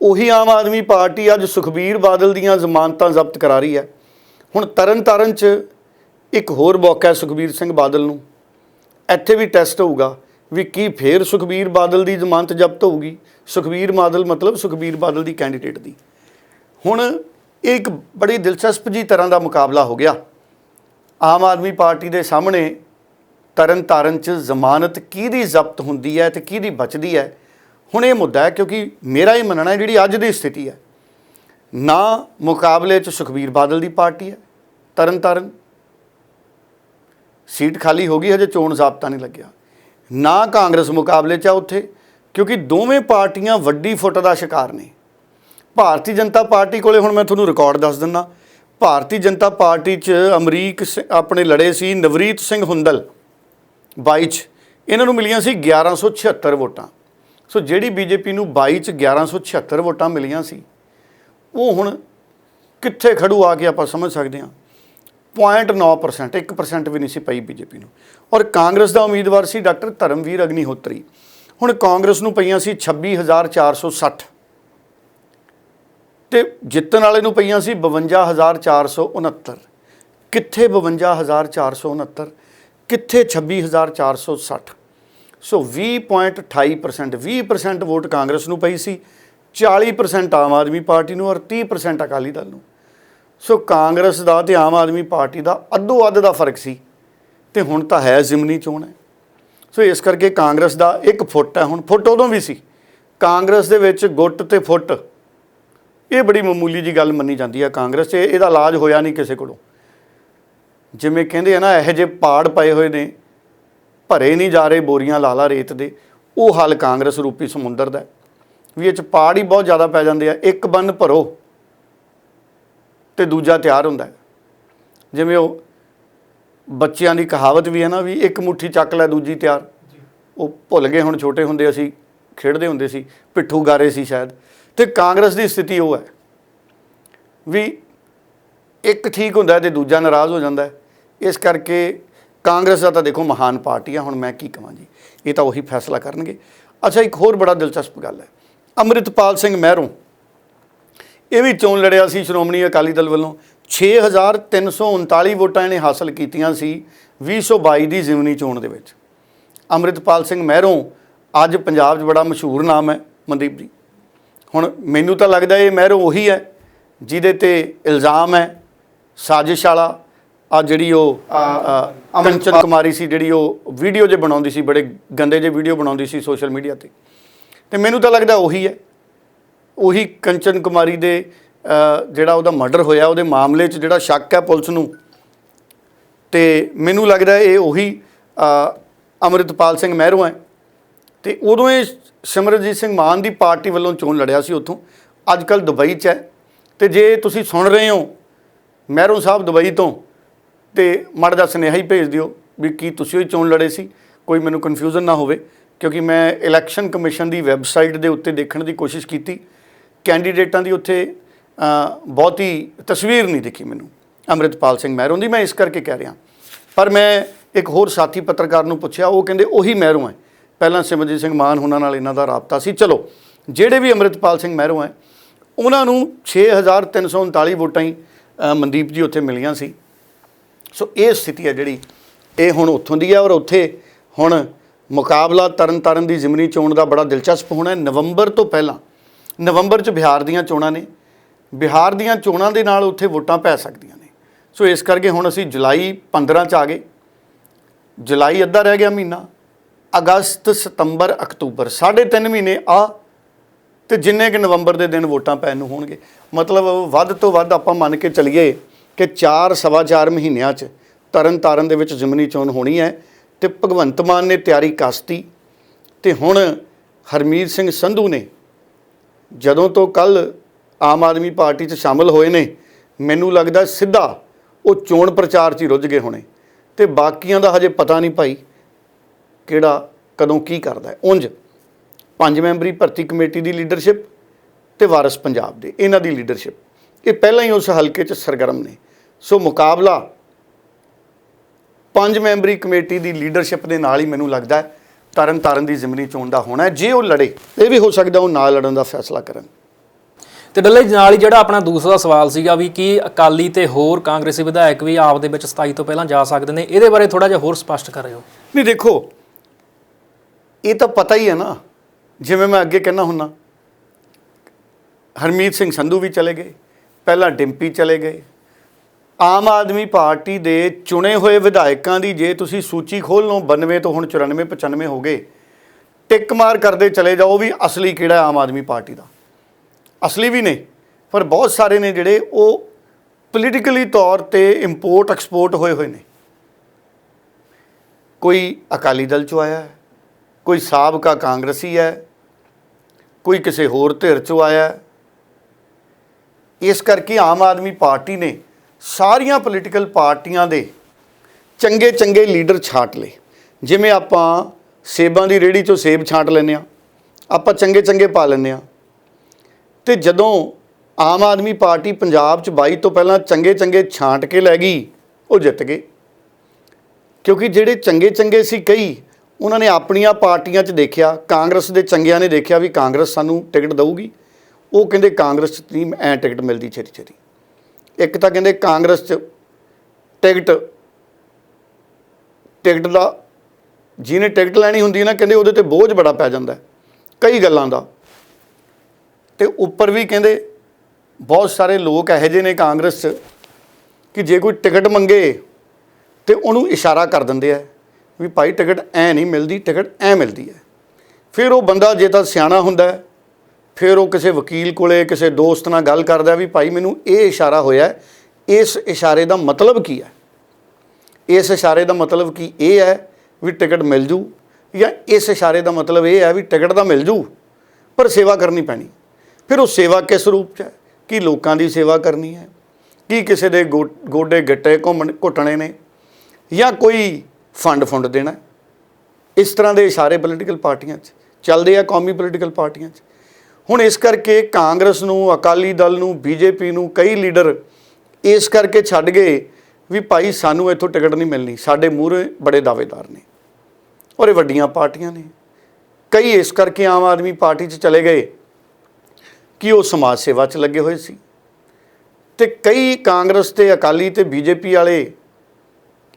ਉਹੀ ਆਮ ਆਦਮੀ ਪਾਰਟੀ ਅੱਜ ਸੁਖਬੀਰ ਬਾਦਲ ਦੀਆਂ ਜ਼ਮਾਨਤਾਂ ਜ਼ਬਤ ਕਰਾ ਰਹੀ ਹੈ। ਹੁਣ ਤਰਨ ਤਾਰਨ 'ਚ ਇੱਕ ਹੋਰ ਮੌਕਾ ਹੈ ਸੁਖਬੀਰ ਸਿੰਘ ਬਾਦਲ ਨੂੰ। ਇੱਥੇ ਵੀ ਟੈਸਟ ਹੋਊਗਾ ਵੀ ਕੀ ਫੇਰ ਸੁਖਬੀਰ ਬਾਦਲ ਦੀ ਜ਼ਮਾਨਤ ਜ਼ਬਤ ਹੋਊਗੀ। ਸੁਖਬੀਰ ਬਾਦਲ ਮਤਲਬ ਸੁਖਬੀਰ ਬਾਦਲ ਦੀ ਕੈਂਡੀਡੇਟ ਦੀ। ਹੁਣ ਇਹ ਇੱਕ ਬੜੀ ਦਿਲਚਸਪ ਜੀ ਤਰ੍ਹਾਂ ਦਾ ਮੁਕਾਬਲਾ ਹੋ ਗਿਆ। ਆਮ ਆਦਮੀ ਪਾਰਟੀ ਦੇ ਸਾਹਮਣੇ ਤਰਨ ਤਾਰਨ ਚ ਜ਼ਮਾਨਤ ਕਿਹਦੀ ਜ਼ਬਤ ਹੁੰਦੀ ਹੈ ਤੇ ਕਿਹਦੀ ਬਚਦੀ ਹੈ? ਹੁਣ ਇਹ ਮੁੱਦਾ ਹੈ ਕਿਉਂਕਿ ਮੇਰਾ ਇਹ ਮੰਨਣਾ ਹੈ ਜਿਹੜੀ ਅੱਜ ਦੀ ਸਥਿਤੀ ਹੈ, ਨਾ ਮੁਕਾਬਲੇ ਚ ਸੁਖਬੀਰ ਬਾਦਲ ਦੀ ਪਾਰਟੀ ਹੈ ਤਰਨ ਤਾਰਨ ਸੀਟ ਖਾਲੀ ਹੋ ਗਈ, ਹਜੇ ਚੋਣ ਜ਼ਾਬਤਾ ਨਹੀਂ ਲੱਗਿਆ। ਨਾ ਕਾਂਗਰਸ ਮੁਕਾਬਲੇ ਚ ਆ ਉੱਥੇ, ਕਿਉਂਕਿ ਦੋਵੇਂ ਪਾਰਟੀਆਂ ਵੱਡੀ ਫੁੱਟ ਦਾ ਸ਼ਿਕਾਰ ਨੇ। ਭਾਰਤੀ ਜਨਤਾ ਪਾਰਟੀ ਕੋਲੇ ਹੁਣ ਮੈਂ ਤੁਹਾਨੂੰ ਰਿਕਾਰਡ ਦੱਸ ਦਿੰਦਾ ਭਾਰਤੀ ਜਨਤਾ ਪਾਰਟੀ 'ਚ ਅਮਰੀਕ ਸਿ- ਆਪਣੇ ਲੜੇ ਸੀ ਨਵਰੀਤ ਸਿੰਘ ਹੁੰਦਲ 22 'ਚ। ਇਹਨਾਂ ਨੂੰ ਮਿਲੀਆਂ ਸੀ 1176 ਵੋਟਾਂ। ਸੋ ਜਿਹੜੀ ਬੀਜੇਪੀ ਨੂੰ 22 'ਚ 1176 ਵੋਟਾਂ ਮਿਲੀਆਂ ਸੀ, ਉਹ ਹੁਣ ਕਿੱਥੇ ਖੜੂ ਆ ਕੇ ਆਪਾਂ ਸਮਝ ਸਕਦੇ ਹਾਂ। 0.9% 1% ਵੀ ਨਹੀਂ ਸੀ ਪਈ ਬੀਜੇਪੀ ਨੂੰ। ਔਰ ਕਾਂਗਰਸ ਦਾ ਉਮੀਦਵਾਰ ਸੀ ਡਾਕਟਰ ਧਰਮਵੀਰ ਅਗਨੀਹੋਤਰੀ। ਹੁਣ ਕਾਂਗਰਸ ਨੂੰ ਪਈਆਂ ਸੀ 26460 ਤੇ ਜਿੱਤਣ ਵਾਲੇ ਨੂੰ ਪਈਆਂ ਸੀ 52469 ਕਿੱਥੇ 52469 ਕਿੱਥੇ 26460 ਸੋ 20.28% 20% ਵੋਟ ਕਾਂਗਰਸ ਨੂੰ ਪਈ ਸੀ 40% ਆਮ ਆਦਮੀ ਪਾਰਟੀ ਨੂੰ ਔਰ 30% ਅਕਾਲੀ ਦਲ ਨੂੰ। ਸੋ ਕਾਂਗਰਸ ਦਾ ਤੇ ਆਮ ਆਦਮੀ ਪਾਰਟੀ ਦਾ ਅੱਧੋ ਅੱਧ ਦਾ ਫ਼ਰਕ ਸੀ, ਤੇ ਹੁਣ ਤਾਂ ਹੈ ਜ਼ਿਮਨੀ ਚੋਣ ਹੈ। ਸੋ ਇਸ ਕਰਕੇ ਕਾਂਗਰਸ ਦਾ ਇੱਕ ਫੁੱਟ ਹੈ, ਹੁਣ ਫੁੱਟ ਉਦੋਂ ਵੀ ਸੀ। ਕਾਂਗਰਸ ਦੇ ਵਿੱਚ ਗੁੱਟ ਤੇ ਫੁੱਟ। ਇਹ ਬੜੀ ਮਾਮੂਲੀ ਜੀ ਗੱਲ ਮੰਨੀ ਜਾਂਦੀ ਹੈ ਕਾਂਗਰਸ 'ਚ ਇਹਦਾ ਇਲਾਜ ਹੋਇਆ ਨਹੀਂ ਕਿਸੇ ਕੋਲੋਂ। ਜਿਵੇਂ ਕਹਿੰਦੇ ਆ ਨਾ, ਇਹੋ ਜਿਹੇ ਪਾੜ ਪਏ ਹੋਏ ਨੇ, ਭਰੇ ਨਹੀਂ ਜਾ ਰਹੇ ਬੋਰੀਆਂ ਲਾਲਾ ਰੇਤ ਦੇ, ਉਹ ਹੱਲ ਕਾਂਗਰਸ ਰੂਪੀ ਸਮੁੰਦਰ ਦਾ ਵੀ ਇਹ ਚ ਪਾੜ ਹੀ ਬਹੁਤ ਜ਼ਿਆਦਾ ਪੈ ਜਾਂਦੇ ਆ, ਇੱਕ ਬੰਨ ਭਰੋ, ਤੇ ਦੂਜਾ ਤਿਆਰ ਹੁੰਦਾ ਜਿਵੇਂ ਉਹ ਬੱਚਿਆਂ ਦੀ ਕਹਾਵਤ ਵੀ ਹੈ ਨਾ, ਵੀ ਇੱਕ ਮੁੱਠੀ ਚੱਕ ਲੈ ਦੂਜੀ ਤਿਆਰ। ਉਹ ਭੁੱਲ ਗਏ ਹੁਣ ਛੋਟੇ ਹੁੰਦੇ ਅਸੀਂ, ਖੇਡਦੇ ਹੁੰਦੇ ਸੀ, ਪਿੱਠੂ ਗਾਰੇ ਸੀ ਸ਼ਾਇਦ। ਤੇ ਕਾਂਗਰਸ ਦੀ ਸਥਿਤੀ ਉਹ ਹੈ ਵੀ ਇੱਕ ਠੀਕ ਹੁੰਦਾ ਹੈ ਤੇ ਦੂਜਾ ਨਾਰਾਜ਼ ਹੋ ਜਾਂਦਾ ਇਸ ਕਰਕੇ ਕਾਂਗਰਸ ਦਾ ਤਾਂ ਦੇਖੋ ਮਹਾਨ ਪਾਰਟੀ ਆ, ਹੁਣ ਮੈਂ ਕੀ ਕਹਾਂ ਜੀ? ਇਹ ਤਾਂ ਉਹੀ ਫੈਸਲਾ ਕਰਨਗੇ। ਅੱਛਾ, ਇੱਕ ਹੋਰ ਬੜਾ ਦਿਲਚਸਪ ਗੱਲ ਹੈ। ਅੰਮ੍ਰਿਤਪਾਲ ਸਿੰਘ ਮਹਿਰੋਂ ਇਹ ਵੀ ਚੋਣ ਲੜਿਆ ਸੀ ਸ਼੍ਰੋਮਣੀ ਅਕਾਲੀ ਦਲ ਵੱਲੋਂ। 6339 ਵੋਟਾਂ ਇਹਨੇ ਹਾਸਲ ਕੀਤੀਆਂ ਸੀ 2022 ਦੀ ਜ਼ਿਮਨੀ ਚੋਣ ਦੇ ਵਿੱਚ। ਅੰਮ੍ਰਿਤਪਾਲ ਸਿੰਘ ਮਹਿਰੋਂ ਅੱਜ ਪੰਜਾਬ 'ਚ ਬੜਾ ਮਸ਼ਹੂਰ ਨਾਮ ਹੈ, ਮਨਦੀਪ ਜੀ। ਹੁਣ ਮੈਨੂੰ ਤਾਂ ਲੱਗਦਾ ਇਹ ਮਹਿਰੋਂ ਉਹੀ ਹੈ ਜਿਹਦੇ ਤੇ ਇਲਜ਼ਾਮ ਹੈ ਸਾਜ਼ਿਸ਼ ਵਾਲਾ ਆ ਜਿਹੜੀ ਉਹ ਅਮਨਚੰਦ ਕੁਮਾਰੀ। ਸੀ ਜਿਹੜੀ ਉਹ ਵੀਡੀਓ ਜੇ ਬਣਾਉਂਦੀ ਸੀ ਬੜੇ ਗੰਦੇ ਜੇ ਵੀਡੀਓ ਬਣਾਉਂਦੀ ਸੀ ਸੋਸ਼ਲ ਮੀਡੀਆ ਤੇ। ਤੇ ਮੈਨੂੰ ਤਾਂ ਲੱਗਦਾ ਉਹੀ ਹੈ। ਉਹੀ ਕੰਚਨ ਕੁਮਾਰੀ ਦੇ ਜਿਹੜਾ ਉਹਦਾ ਮਰਡਰ ਹੋਇਆ ਉਹਦੇ ਮਾਮਲੇ 'ਚ ਜਿਹੜਾ ਸ਼ੱਕ ਹੈ ਪੁਲਿਸ ਨੂੰ ਤੇ ਮੈਨੂੰ ਲੱਗਦਾ ਇਹ ਉਹੀ ਅੰਮ੍ਰਿਤਪਾਲ ਸਿੰਘ ਮਹਿਰੋਂ ਹੈ। ਤੇ ਉਦੋਂ ਇਹ ਸਿਮਰਜੀਤ ਸਿੰਘ ਮਾਨ ਦੀ ਪਾਰਟੀ ਵੱਲੋਂ ਚੋਣ ਲੜਿਆ ਸੀ ਉੱਥੋਂ। ਅੱਜ ਕੱਲ ਦੁਬਈ 'ਚ ਹੈ। ਤੇ ਜੇ ਤੁਸੀਂ ਸੁਣ ਰਹੇ ਹੋ ਮਹਿਰੋਂ ਸਾਹਿਬ ਦੁਬਈ ਤੋਂ, ਤੇ ਮਾੜਾ ਦਾ ਸੁਨੇਹਾ ਹੀ ਭੇਜ ਦਿਓ ਵੀ ਕੀ ਤੁਸੀਂ ਉਹ ਚੋਣ ਲੜੇ ਸੀ। ਕੋਈ ਮੈਨੂੰ ਕਨਫਿਊਜ਼ਨ ਨਾ ਹੋਵੇ, ਕਿਉਂਕਿ ਮੈਂ ਇਲੈਕਸ਼ਨ ਕਮਿਸ਼ਨ ਦੀ ਵੈਬਸਾਈਟ ਦੇ ਉੱਤੇ ਦੇਖਣ ਦੀ ਕੋਸ਼ਿਸ਼ ਕੀਤੀ। ਕੈਂਡੀਡੇਟਾਂ ਦੀ ਉੱਥੇ ਬਹੁਤੀ ਤਸਵੀਰ ਨਹੀਂ ਦਿਖੀ ਮੈਨੂੰ। ਅੰਮ੍ਰਿਤਪਾਲ ਸਿੰਘ ਮਹਿਰੋਂ ਦੀ ਮੈਂ ਇਸ ਕਰਕੇ ਕਹਿ ਰਿਹਾ। ਪਰ ਮੈਂ ਇੱਕ ਹੋਰ ਸਾਥੀ ਪੱਤਰਕਾਰ ਨੂੰ ਪੁੱਛਿਆ, ਉਹ ਕਹਿੰਦੇ ਉਹੀ ਮਹਿਰੋਂ ਹੈ। ਪਹਿਲਾਂ ਸਿਮਰਜੀਤ ਸਿੰਘ ਮਾਨ ਉਹਨਾਂ ਨਾਲ ਇਹਨਾਂ ਦਾ ਰਾਬਤਾ ਸੀ। ਚਲੋ, ਜਿਹੜੇ ਵੀ ਅੰਮ੍ਰਿਤਪਾਲ ਸਿੰਘ ਮਹਿਰੋਂ ਹੈ, ਉਹਨਾਂ ਨੂੰ 6339 ਵੋਟਾਂ ਹੀ ਮਨਦੀਪ ਜੀ ਉੱਥੇ ਮਿਲੀਆਂ ਸੀ। ਸੋ ਇਹ ਸਥਿਤੀ ਹੈ ਜਿਹੜੀ, ਇਹ ਹੁਣ ਉੱਥੋਂ ਦੀ ਹੈ ਔਰ ਉੱਥੇ ਹੁਣ ਮੁਕਾਬਲਾ ਤਰਨ ਤਾਰਨ ਦੀ ਜ਼ਿਮਨੀ ਚੋਣ ਦਾ ਬੜਾ ਦਿਲਚਸਪ ਹੋਣਾ ਹੈ। ਨਵੰਬਰ ਤੋਂ ਪਹਿਲਾਂ, ਨਵੰਬਰ 'ਚ ਬਿਹਾਰ ਦੀਆਂ ਚੋਣਾਂ ਨੇ। ਬਿਹਾਰ ਦੀਆਂ ਚੋਣਾਂ ਦੇ ਨਾਲ ਉੱਥੇ ਵੋਟਾਂ ਪੈ ਸਕਦੀਆਂ ਨੇ। ਸੋ ਇਸ ਕਰਕੇ ਹੁਣ ਅਸੀਂ ਜੁਲਾਈ 15 ਚ ਆ ਗਏ। ਜੁਲਾਈ ਅੱਧਾ ਰਹਿ ਗਿਆ ਮਹੀਨਾ। ਅਗਸਤ, ਸਤੰਬਰ, ਅਕਤੂਬਰ, ਸਾਢੇ ਤਿੰਨ ਮਹੀਨੇ ਆ ਤੇ ਜਿੰਨੇ ਕਿ ਨਵੰਬਰ ਦੇ ਦਿਨ ਵੋਟਾਂ ਪੈਣ ਨੂੰ ਹੋਣਗੇ। ਮਤਲਬ ਵੱਧ ਤੋਂ ਵੱਧ ਆਪਾਂ ਮੰਨ ਕੇ ਚੱਲੀਏ ਕਿ 4 ਸਵਾ 4 ਮਹੀਨਿਆਂ 'ਚ ਤਰਨ ਤਾਰਨ ਦੇ ਵਿੱਚ ਜ਼ਿਮਨੀ ਚੋਣ ਹੋਣੀ ਹੈ ਤੇ ਭਗਵੰਤ ਮਾਨ ਨੇ ਤਿਆਰੀ ਕਸਤੀ ਤੇ ਹੁਣ ਹਰਮੀਤ ਸਿੰਘ ਸੰਧੂ ਨੇ ਜਦੋਂ ਤੋਂ ਕੱਲ ਆਮ ਆਦਮੀ ਪਾਰਟੀ 'ਚ ਸ਼ਾਮਲ ਹੋਏ ਨੇ, ਮੈਨੂੰ ਲੱਗਦਾ ਸਿੱਧਾ ਉਹ ਚੋਣ ਪ੍ਰਚਾਰ 'ਚ ਹੀ ਰੁੱਝ ਗਏ ਹੋਣੇ ਤੇ ਬਾਕੀਆਂ ਦਾ ਹਜੇ ਪਤਾ ਨਹੀਂ ਭਾਈ। ਕਿਹੜਾ ਕਦੋਂ ਕੀ ਕਰਦਾ ਹੈ। ਉਂਝ ਪੰਜ ਮੈਂਬਰੀ ਭਰਤੀ ਕਮੇਟੀ ਦੀ ਲੀਡਰਸ਼ਿਪ ਤੇ ਵਾਰਸ ਪੰਜਾਬ ਦੇ ਇਹਨਾਂ ਦੀ ਲੀਡਰਸ਼ਿਪ। ਇਹ ਪਹਿਲਾਂ ਹੀ ਉਸ ਹਲਕੇ 'ਚ ਸਰਗਰਮ ਨੇ। ਸੋ ਮੁਕਾਬਲਾ ਪੰਜ ਮੈਂਬਰੀ ਕਮੇਟੀ ਦੀ ਲੀਡਰਸ਼ਿਪ ਦੇ ਨਾਲ ਹੀ ਮੈਨੂੰ ਲੱਗਦਾ ਹੈ ਤਰਨ ਤਾਰਨ ਦੀ ਜ਼ਿਮਨੀ ਚੋਣ ਦਾ ਹੋਣਾ ਜੇ ਉਹ ਲੜੇ ਇਹ ਵੀ ਹੋ ਸਕਦਾ ਉਹ ਨਾ ਲੜਨ ਦਾ ਫੈਸਲਾ ਕਰਨ। ਤੇ ਡੱਲੇ ਨਾਲ ਹੀ ਜਿਹੜਾ ਆਪਣਾ ਦੂਸਰਾ ਸਵਾਲ ਸੀਗਾ ਵੀ ਕੀ ਅਕਾਲੀ ਤੇ ਹੋਰ ਕਾਂਗਰਸੀ ਵਿਧਾਇਕ ਵੀ ਆਪ ਦੇ ਵਿੱਚ 27 ਤੋਂ ਪਹਿਲਾਂ ਜਾ ਸਕਦੇ ਨੇ ਇਹਦੇ ਬਾਰੇ ਥੋੜਾ ਜਿਹਾ ਹੋਰ ਸਪਸ਼ਟ ਕਰਿਓ। ਨਹੀਂ ਦੇਖੋ ਇਹ ਤਾਂ ਪਤਾ ਹੀ ਹੈ ਨਾ, ਜਿਵੇਂ ਮੈਂ ਅੱਗੇ ਕਹਿਣਾ ਹੁੰਨਾ। ਹਰਮੀਤ ਸਿੰਘ ਸੰਧੂ ਵੀ ਚਲੇ ਗਏ, ਪਹਿਲਾਂ ਡਿੰਪੀ ਚਲੇ ਗਏ। ਆਮ ਆਦਮੀ ਪਾਰਟੀ ਦੇ ਚੁਣੇ ਹੋਏ ਵਿਧਾਇਕਾਂ ਦੀ ਜੇ ਤੁਸੀਂ ਸੂਚੀ ਖੋਲ ਲਓ 92 ਤੋਂ ਹੁਣ 94 95 ਹੋ ਗਏ, ਟਿੱਕ ਮਾਰ ਕਰਦੇ ਚਲੇ ਜਾਓ ਵੀ ਅਸਲੀ ਕਿਹੜਾ ਆਮ ਆਦਮੀ ਪਾਰਟੀ ਦਾ। ਅਸਲੀ ਵੀ ਨੇ, ਪਰ ਬਹੁਤ ਸਾਰੇ ਨੇ ਜਿਹੜੇ ਉਹ ਪੋਲੀਟੀਕਲੀ ਤੌਰ ਤੇ ਇੰਪੋਰਟ ਐਕਸਪੋਰਟ ਹੋਏ ਹੋਏ ਨੇ। ਕੋਈ ਅਕਾਲੀ ਦਲ ਚੋਂ ਆਇਆ ਹੈ ਕੋਈ ਸਾਬਕਾ ਕਾਂਗਰਸੀ ਹੈ, ਕੋਈ ਕਿਸੇ ਹੋਰ ਧਿਰ ਚੋਂ ਆਇਆ ਇਸ ਕਰਕੇ ਆਮ ਆਦਮੀ ਪਾਰਟੀ ਨੇ ਸਾਰੀਆਂ ਪੋਲੀਟੀਕਲ ਪਾਰਟੀਆਂ ਦੇ ਚੰਗੇ ਚੰਗੇ ਲੀਡਰ ਛਾਂਟ ਲਏ। ਜਿਵੇਂ ਆਪਾਂ ਸੇਬਾਂ ਦੀ ਰੇੜੀ ਚੋਂ ਸੇਬ ਛਾਂਟ ਲੈਂਦੇ ਆ ਆਪਾਂ ਚੰਗੇ ਚੰਗੇ ਪਾ ਲੈਂਦੇ ਆ ਤੇ ਜਦੋਂ ਆਮ ਆਦਮੀ ਪਾਰਟੀ ਪੰਜਾਬ 'ਚ 22 ਤੋਂ ਪਹਿਲਾਂ ਚੰਗੇ ਚੰਗੇ ਛਾਂਟ ਕੇ ਲੈ ਗਈ, ਉਹ ਜਿੱਤ ਗਏ। ਕਿਉਂਕਿ ਜਿਹੜੇ ਚੰਗੇ ਚੰਗੇ ਸੀ ਕਈ ਉਹਨਾਂ ਨੇ ਆਪਣੀਆਂ ਪਾਰਟੀਆਂ 'ਚ ਦੇਖਿਆ, ਕਾਂਗਰਸ ਦੇ ਚੰਗਿਆਂ ਨੇ ਦੇਖਿਆ ਵੀ ਕਾਂਗਰਸ ਸਾਨੂੰ ਟਿਕਟ ਦਊਗੀ। ਉਹ ਕਹਿੰਦੇ ਕਾਂਗਰਸ 'ਚ ਨਹੀਂ, ਐ ਟਿਕਟ ਮਿਲਦੀ ਛੇਤੀ ਛੇਤੀ। ਇੱਕ ਤਾਂ ਕਹਿੰਦੇ ਕਾਂਗਰਸ 'ਚ ਟਿਕਟ ਟਿਕਟ ਦਾ ਜਿਹਨੇ ਟਿਕਟ ਲੈਣੀ ਹੁੰਦੀ ਨਾ, ਕਹਿੰਦੇ ਉਹਦੇ ਤੇ ਬੋਝ ਬੜਾ ਪੈ ਜਾਂਦਾ ਕਈ ਗੱਲਾਂ ਦਾ। ਤੇ ਉੱਪਰ ਵੀ ਕਹਿੰਦੇ ਬਹੁਤ ਸਾਰੇ ਲੋਕ ਇਹੋ ਜਿਹੇ ਨੇ ਕਾਂਗਰਸ 'ਚ ਕਿ ਜੇ ਕੋਈ ਟਿਕਟ ਮੰਗੇ ਤੇ ਉਹਨੂੰ ਇਸ਼ਾਰਾ ਕਰ ਦਿੰਦੇ ਆ ਵੀ ਭਾਈ ਟਿਕਟ ਐ ਨਹੀਂ ਮਿਲਦੀ, ਟਿਕਟ ਐ ਮਿਲਦੀ ਹੈ। ਫਿਰ ਉਹ ਬੰਦਾ ਜੇ ਤਾਂ ਸਿਆਣਾ ਹੁੰਦਾ ਫਿਰ ਉਹ ਕਿਸੇ ਵਕੀਲ ਕੋਲੇ, ਕਿਸੇ ਦੋਸਤ ਨਾਲ ਗੱਲ ਕਰਦਾ ਵੀ ਭਾਈ ਮੈਨੂੰ ਇਹ ਇਸ਼ਾਰਾ ਹੋਇਆ ਇਸ ਇਸ਼ਾਰੇ ਦਾ ਮਤਲਬ ਕੀ ਹੈ? ਇਸ ਇਸ਼ਾਰੇ ਦਾ ਮਤਲਬ ਕੀ ਇਹ ਹੈ ਵੀ ਟਿਕਟ ਮਿਲ ਜੂ ਜਾਂ ਇਸ ਇਸ਼ਾਰੇ ਦਾ ਮਤਲਬ ਇਹ ਹੈ ਵੀ ਟਿਕਟ ਤਾਂ ਮਿਲ ਜੂ, ਪਰ ਸੇਵਾ ਕਰਨੀ ਪੈਣੀ। ਫਿਰ ਉਹ ਸੇਵਾ ਕਿਸ ਰੂਪ 'ਚ ਹੈ? ਕੀ ਲੋਕਾਂ ਦੀ ਸੇਵਾ ਕਰਨੀ ਹੈ? ਕੀ ਕਿਸੇ ਦੇ ਗੋ- ਗੋਡੇ ਗੱਟੇ ਘੁੰਮਣ ਘੁੱਟਣੇ ਨੇ? ਜਾਂ ਕੋਈ ਫੰਡ ਫੁੰਡ ਦੇਣਾ ਇਸ ਤਰ੍ਹਾਂ ਦੇ ਇਸ਼ਾਰੇ ਪੋਲੀਟੀਕਲ ਪਾਰਟੀਆਂ 'ਚ ਚੱਲਦੇ ਆ ਕੌਮੀ ਪੋਲੀਟੀਕਲ ਪਾਰਟੀਆਂ 'ਚ। ਹੁਣ ਇਸ ਕਰਕੇ ਕਾਂਗਰਸ ਨੂੰ, ਅਕਾਲੀ ਦਲ ਨੂੰ, ਬੀਜੇਪੀ ਨੂੰ, ਕਈ ਲੀਡਰ ਇਸ ਕਰਕੇ ਛੱਡ ਗਏ ਵੀ ਭਾਈ ਸਾਨੂੰ ਇੱਥੋਂ ਟਿਕਟ ਨਹੀਂ ਮਿਲਣੀ, ਸਾਡੇ ਮੂਹਰੇ ਬੜੇ ਦਾਅਵੇਦਾਰ ਨੇ ਔਰ ਇਹ ਵੱਡੀਆਂ ਪਾਰਟੀਆਂ ਨੇ। ਕਈ ਇਸ ਕਰਕੇ ਆਮ ਆਦਮੀ ਪਾਰਟੀ 'ਚ ਚਲੇ ਗਏ ਕਿ ਉਹ ਸਮਾਜ ਸੇਵਾ 'ਚ ਲੱਗੇ ਹੋਏ ਸੀ। ਤੇ ਕਈ ਕਾਂਗਰਸ ਤੇ ਅਕਾਲੀ ਤੇ ਬੀਜੇਪੀ ਵਾਲੇ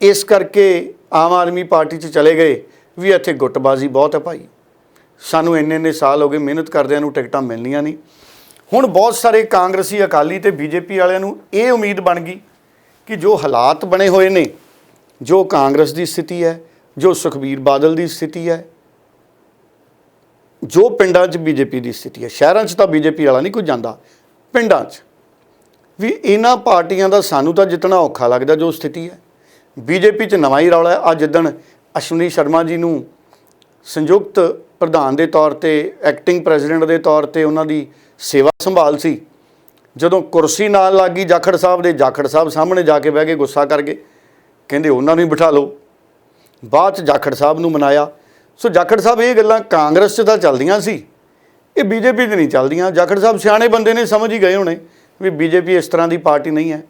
ਇਸ ਕਰਕੇ ਆਮ ਆਦਮੀ ਪਾਰਟੀ 'ਚ ਚਲੇ ਗਏ, ਵੀ ਇੱਥੇ ਗੁੱਟਬਾਜ਼ੀ ਬਹੁਤ ਹੈ ਭਾਈ। ਸਾਨੂੰ ਇੰਨੇ ਇੰਨੇ ਸਾਲ ਹੋ ਗਏ ਮਿਹਨਤ ਕਰਦਿਆਂ ਨੂੰ ਟਿਕਟਾਂ ਮਿਲਣੀਆਂ ਨਹੀਂ। ਹੁਣ ਬਹੁਤ ਸਾਰੇ ਕਾਂਗਰਸੀ ਅਕਾਲੀ ਤੇ ਬੀਜੇਪੀ ਵਾਲਿਆਂ ਨੂੰ ਇਹ ਉਮੀਦ ਬਣ ਗਈ ਕਿ ਜੋ ਹਾਲਾਤ ਬਣੇ ਹੋਏ ਨੇ, ਜੋ ਕਾਂਗਰਸ ਦੀ ਸਥਿਤੀ ਹੈ, ਜੋ ਸੁਖਬੀਰ ਬਾਦਲ ਦੀ ਸਥਿਤੀ ਹੈ, ਜੋ ਪਿੰਡਾਂ 'ਚ ਬੀਜੇਪੀ ਦੀ ਸਥਿਤੀ ਹੈ, ਸ਼ਹਿਰਾਂ 'ਚ ਤਾਂ ਬੀਜੇਪੀ ਵਾਲਾ ਨਹੀਂ ਕੋਈ ਜਾਂਦਾ, ਪਿੰਡਾਂ 'ਚ। ਵੀ ਇਹਨਾਂ ਪਾਰਟੀਆਂ ਦਾ ਸਾਨੂੰ ਤਾਂ ਜਿੱਤਣਾ ਔਖਾ ਲੱਗਦਾ ਜੋ ਸਥਿਤੀ ਹੈ। ਬੀਜੇਪੀ 'ਚ ਨਵਾਂ ਹੀ ਰੌਲਾ ਹੈ। ਅੱਜ ਜਿੱਦਣ ਅਸ਼ਵਨੀ ਸ਼ਰਮਾ ਜੀ ਨੂੰ ਸੰਯੁਕਤ ਪ੍ਰਧਾਨ ਦੇ ਤੌਰ ਤੇ ਐਕਟਿੰਗ ਪ੍ਰੈਜ਼ੀਡੈਂਟ ਦੇ ਤੌਰ ਤੇ ਉਹਨਾਂ ਦੀ ਸੇਵਾ ਸੰਭਾਲ ਸੀ, ਜਦੋਂ ਕੁਰਸੀ ਨਾਲ ਲੱਗੀ ਜਾਖੜ ਸਾਹਿਬ ਦੇ, ਜਾਖੜ ਸਾਹਿਬ ਸਾਹਮਣੇ ਜਾ ਕੇ ਬਹਿ ਕੇ ਗੁੱਸਾ ਕਰਕੇ ਕਹਿੰਦੇ ਉਹਨਾਂ ਨੂੰ ਹੀ ਬਿਠਾ ਲਓ। ਬਾਅਦ ਚ ਜਾਖੜ ਸਾਹਿਬ ਨੂੰ ਮਨਾਇਆ। ਸੋ ਜਾਖੜ ਸਾਹਿਬ ਇਹ ਗੱਲਾਂ ਕਾਂਗਰਸ 'ਚ ਤਾਂ ਚੱਲਦੀਆਂ ਸੀ। ਇਹ ਬੀਜੇਪੀ 'ਚ ਨਹੀਂ ਚੱਲਦੀਆਂ। ਜਾਖੜ ਸਾਹਿਬ ਸਿਆਣੇ ਬੰਦੇ ਨੇ, ਸਮਝ ਹੀ ਗਏ ਹੋਣੇ ਵੀ ਬੀਜੇਪੀ ਇਸ ਤਰ੍ਹਾਂ ਦੀ ਪਾਰਟੀ ਨਹੀਂ ਹੈ।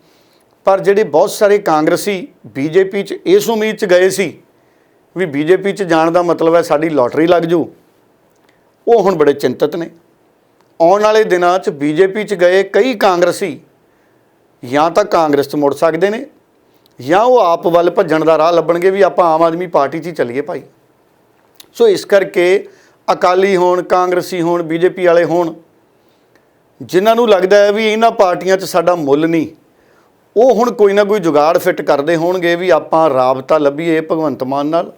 ਪਰ ਜਿਹੜੇ ਬਹੁਤ ਸਾਰੇ ਕਾਂਗਰਸੀ ਬੀਜੇਪੀ 'ਚ ਇਸ ਉਮੀਦ 'ਚ ਗਏ ਸੀ ਵੀ ਬੀਜੇਪੀ 'ਚ ਜਾਣ ਦਾ ਮਤਲਬ ਹੈ ਸਾਡੀ ਲੋਟਰੀ ਲੱਗ ਜੂ, ਉਹ ਹੁਣ ਬੜੇ ਚਿੰਤਤ ਨੇ। ਆਉਣ ਵਾਲੇ ਦਿਨਾਂ 'ਚ ਬੀਜੇਪੀ 'ਚ ਗਏ ਕਈ ਕਾਂਗਰਸੀ ਜਾਂ ਤਾਂ ਕਾਂਗਰਸ 'ਚ ਮੁੜ ਸਕਦੇ ਨੇ ਜਾਂ ਉਹ ਆਪ ਵੱਲ ਭੱਜਣ ਦਾ ਰਾਹ ਲੱਭਣਗੇ ਵੀ ਆਪਾਂ ਆਮ ਆਦਮੀ ਪਾਰਟੀ 'ਚ ਹੀ ਚੱਲੀਏ ਭਾਈ। ਸੋ ਇਸ ਕਰਕੇ ਅਕਾਲੀ ਹੋਣ, ਕਾਂਗਰਸੀ ਹੋਣ, ਬੀਜੇਪੀ ਵਾਲੇ ਹੋਣ, ਜਿਨ੍ਹਾਂ ਨੂੰ ਲੱਗਦਾ ਹੈ ਵੀ ਇਹਨਾਂ ਪਾਰਟੀਆਂ 'ਚ ਸਾਡਾ ਮੁੱਲ ਨਹੀਂ ਉਹ ਹੁਣ ਕੋਈ ਨਾ ਕੋਈ ਜੁਗਾੜ ਫਿੱਟ ਕਰਦੇ ਹੋਣਗੇ ਵੀ ਆਪਾਂ ਰਾਬਤਾ ਲੱਭੀਏ ਭਗਵੰਤ ਮਾਨ ਨਾਲ,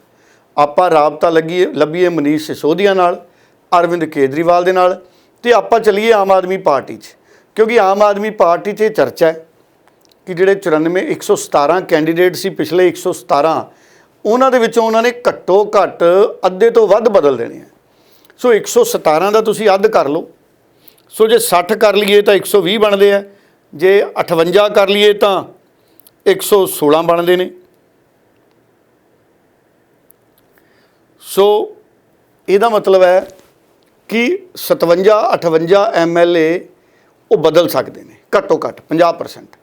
ਆਪਾਂ ਰਾਬਤਾ ਲੱਗੀਏ ਲੱਭੀਏ ਮਨੀਸ਼ ਸਿਸੋਦੀਆ ਨਾਲ, ਅਰਵਿੰਦ ਕੇਜਰੀਵਾਲ ਦੇ ਨਾਲ ਤੇ ਆਪਾਂ ਚੱਲੀਏ ਆਮ ਆਦਮੀ ਪਾਰਟੀ 'ਚ। ਕਿਉਂਕਿ ਆਮ ਆਦਮੀ ਪਾਰਟੀ 'ਚ ਇਹ ਚਰਚਾ ਹੈ ਕਿ ਜਿਹੜੇ 94 117 ਕੈਂਡੀਡੇਟ ਸੀ ਪਿਛਲੇ 117 ਉਹਨਾਂ ਦੇ ਵਿੱਚੋਂ ਉਹਨਾਂ ਨੇ ਘੱਟੋ ਘੱਟ ਅੱਧੇ ਤੋਂ ਵੱਧ ਬਦਲ ਦੇਣੇ ਆ। ਸੋ 117 ਦਾ ਤੁਸੀਂ ਅੱਧ ਕਰ ਲਓ। ਸੋ ਜੇ 60 ਕਰ ਲਈਏ ਤਾਂ 120 ਬਣਦੇ ਆ। ਜੇ 58 ਕਰ ਲਈਏ ਤਾਂ 116 ਬਣਦੇ ਨੇ। ਸੋ ਇਹਦਾ ਮਤਲਬ ਹੈ ਕਿ 57 58 ਐਮਐਲਏ ਉਹ ਬਦਲ ਸਕਦੇ ਨੇ, ਘੱਟੋ ਘੱਟ 50%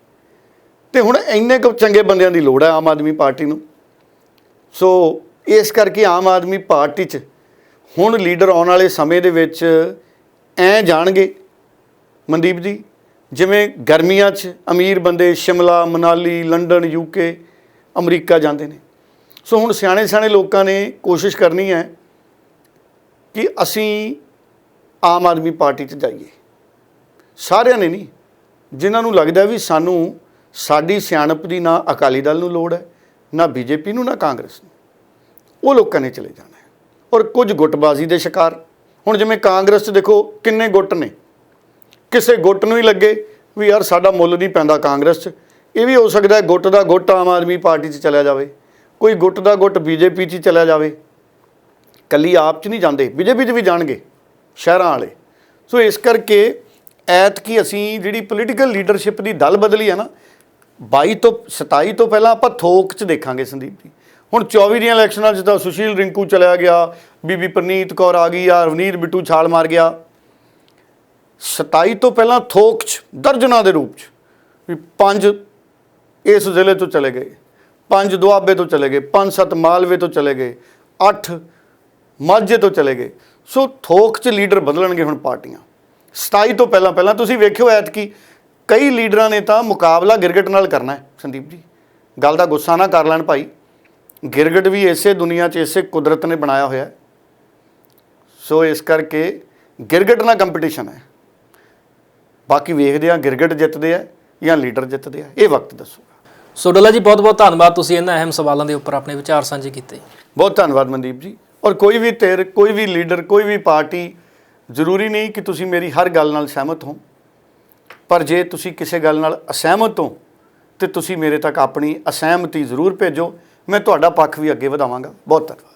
ਤੇ ਹੁਣ ਇੰਨੇ ਕੁ ਚੰਗੇ ਬੰਦਿਆਂ ਦੀ ਲੋੜ ਹੈ ਆਮ ਆਦਮੀ ਪਾਰਟੀ ਨੂੰ। ਸੋ ਇਸ ਕਰਕੇ ਆਮ ਆਦਮੀ ਪਾਰਟੀ 'ਚ ਹੁਣ ਲੀਡਰ ਆਉਣ ਵਾਲੇ ਸਮੇਂ ਦੇ ਵਿੱਚ ਐ ਜਾਣਗੇ। ਮਨਦੀਪ ਜੀ ਜਿਵੇਂ ਗਰਮੀਆਂ 'ਚ ਅਮੀਰ ਬੰਦੇ Shimla, Manali, London UK America ਜਾਂਦੇ ਨੇ। ਸੋ ਹੁਣ ਸਿਆਣੇ ਸਿਆਣੇ ਲੋਕਾਂ ਨੇ ਕੋਸ਼ਿਸ਼ ਕਰਨੀ ਹੈ ਕਿ ਅਸੀਂ ਆਮ ਆਦਮੀ ਪਾਰਟੀ 'ਚ ਜਾਈਏ। ਸਾਰਿਆਂ ਨੇ ਨਹੀਂ, ਜਿਨ੍ਹਾਂ ਨੂੰ ਲੱਗਦਾ ਵੀ ਸਾਨੂੰ ਸਾਡੀ ਸਿਆਣਪ ਦੀ ਨਾ ਅਕਾਲੀ ਦਲ ਨੂੰ ਲੋੜ ਹੈ, ਨਾ ਬੀਜੇਪੀ ਨੂੰ, ਨਾ ਕਾਂਗਰਸ ਨੂੰ। ਉਹ ਲੋਕਾਂ ਨੇ ਚਲੇ ਜਾਣਾ ਔਰ ਕੁਝ ਗੁੱਟਬਾਜ਼ੀ ਦੇ ਸ਼ਿਕਾਰ। ਹੁਣ ਜਿਵੇਂ ਕਾਂਗਰਸ 'ਚ ਦੇਖੋ ਕਿੰਨੇ ਗੁੱਟ ਨੇ। ਕਿਸੇ ਗੁੱਟ ਨੂੰ ਹੀ ਲੱਗੇ ਵੀ ਯਾਰ ਸਾਡਾ ਮੁੱਲ ਨਹੀਂ ਪੈਂਦਾ ਕਾਂਗਰਸ 'ਚ। ਇਹ ਵੀ ਹੋ ਸਕਦਾ ਹੈ ਗੁੱਟ ਦਾ ਗੁੱਟ ਆਮ ਆਦਮੀ ਪਾਰਟੀ 'ਚ ਚਲਿਆ ਜਾਵੇ। ਕੋਈ ਗੁੱਟ ਦਾ ਗੁੱਟ ਬੀਜੇਪੀ 'ਚ ਹੀ ਚਲਿਆ ਜਾਵੇ। ਕੱਲੀ ਆਪ 'ਚ ਨਹੀਂ ਜਾਂਦੇ, ਬੀਜੇਪੀ 'ਚ ਵੀ ਜਾਣਗੇ, ਸ਼ਹਿਰਾਂ ਵਾਲੇ। ਸੋ ਇਸ ਕਰਕੇ ਐਤਕੀ ਅਸੀਂ ਜਿਹੜੀ ਪੋਲੀਟੀਕਲ ਲੀਡਰਸ਼ਿਪ ਦੀ ਦਲ ਬਦਲੀ ਹੈ ਨਾ 22 ਤੋਂ 27 ਤੋਂ ਪਹਿਲਾਂ ਆਪਾਂ ਥੋਕ 'ਚ ਦੇਖਾਂਗੇ ਸੰਦੀਪ ਜੀ। ਹੁਣ 24 ਦੀਆਂ ਇਲੈਕਸ਼ਨਾਂ 'ਚ ਤਾਂ ਸੁਸ਼ੀਲ ਰਿੰਕੂ ਚਲਿਆ ਗਿਆ, ਬੀਬੀ ਪ੍ਰਨੀਤ ਕੌਰ ਆ ਗਈ ਆ ਰਵਨੀਤ ਬਿੱਟੂ ਛਾਲ ਮਾਰ ਗਿਆ। 27 ਤੋਂ ਪਹਿਲਾਂ ਥੋਕ 'ਚ, ਦਰਜਨਾਂ ਦੇ ਰੂਪ 'ਚ। ਵੀ ਪੰਜ ਇਸ ਜ਼ਿਲ੍ਹੇ ਤੋਂ ਚਲੇ ਗਏ, ਪੰਜ ਦੁਆਬੇ ਤੋਂ ਚਲੇ ਗਏ, ਪੰਜ ਸੱਤ ਮਾਲਵੇ ਤੋਂ ਚਲੇ ਗਏ, ਅੱਠ ਮਾਝੇ ਤੋਂ ਚਲੇ ਗਏ। ਸੋ ਥੋਕ 'ਚ ਲੀਡਰ ਬਦਲਣਗੇ ਹੁਣ ਪਾਰਟੀਆਂ। 27 ਤੋਂ ਪਹਿਲਾਂ ਪਹਿਲਾਂ ਤੁਸੀਂ ਵੇਖਿਓ ਐਤਕੀ, ਕਈ ਲੀਡਰਾਂ ਨੇ ਤਾਂ ਮੁਕਾਬਲਾ ਗਿਰਗਟ ਨਾਲ ਕਰਨਾ ਹੈ, ਸੰਦੀਪ ਜੀ। ਗੱਲ ਦਾ ਗੁੱਸਾ ਨਾ ਕਰ ਲੈਣ ਭਾਈ। ਗਿਰਗਟ ਵੀ ਇਸੇ ਦੁਨੀਆ 'ਚ, ਇਸੇ ਕੁਦਰਤ ਨੇ ਬਣਾਇਆ ਹੋਇਆ ਸੋ ਇਸ ਕਰਕੇ ਗਿਰਗਟ ਨਾਲ ਕੰਪੀਟੀਸ਼ਨ ਹੈ। ਬਾਕੀ ਵੇਖਦੇ ਆ ਗਿਰਗਟ ਜਿੱਤਦੇ ਆ ਜਾਂ ਲੀਡਰ ਜਿੱਤਦੇ ਆ ਇਹ ਵਕਤ ਦੱਸੂਗਾ। ਸੋ ਡੱਲਾ ਜੀ ਬਹੁਤ ਬਹੁਤ ਧੰਨਵਾਦ ਤੁਸੀਂ ਇਹਨਾਂ ਅਹਿਮ ਸਵਾਲਾਂ ਦੇ ਉੱਪਰ ਆਪਣੇ ਵਿਚਾਰ ਸਾਂਝੇ ਕੀਤੇ। ਬਹੁਤ ਧੰਨਵਾਦ ਮਨਦੀਪ ਜੀ। ਔਰ ਕੋਈ ਵੀ ਧਿਰ ਕੋਈ ਵੀ ਲੀਡਰ ਕੋਈ ਵੀ ਪਾਰਟੀ ਜ਼ਰੂਰੀ ਨਹੀਂ ਕਿ ਤੁਸੀਂ ਮੇਰੀ ਹਰ ਗੱਲ ਨਾਲ ਸਹਿਮਤ ਹੋ। ਪਰ ਜੇ ਤੁਸੀਂ ਕਿਸੇ ਗੱਲ ਨਾਲ ਅਸਹਿਮਤ ਹੋ ਤੇ ਤੁਸੀਂ ਮੇਰੇ ਤੱਕ ਆਪਣੀ ਅਸਹਿਮਤੀ ਜ਼ਰੂਰ ਭੇਜੋ। ਮੈਂ ਤੁਹਾਡਾ ਪੱਖ ਵੀ ਅੱਗੇ ਵਧਾਵਾਂਗਾ। ਬਹੁਤ ਧੰਨਵਾਦ।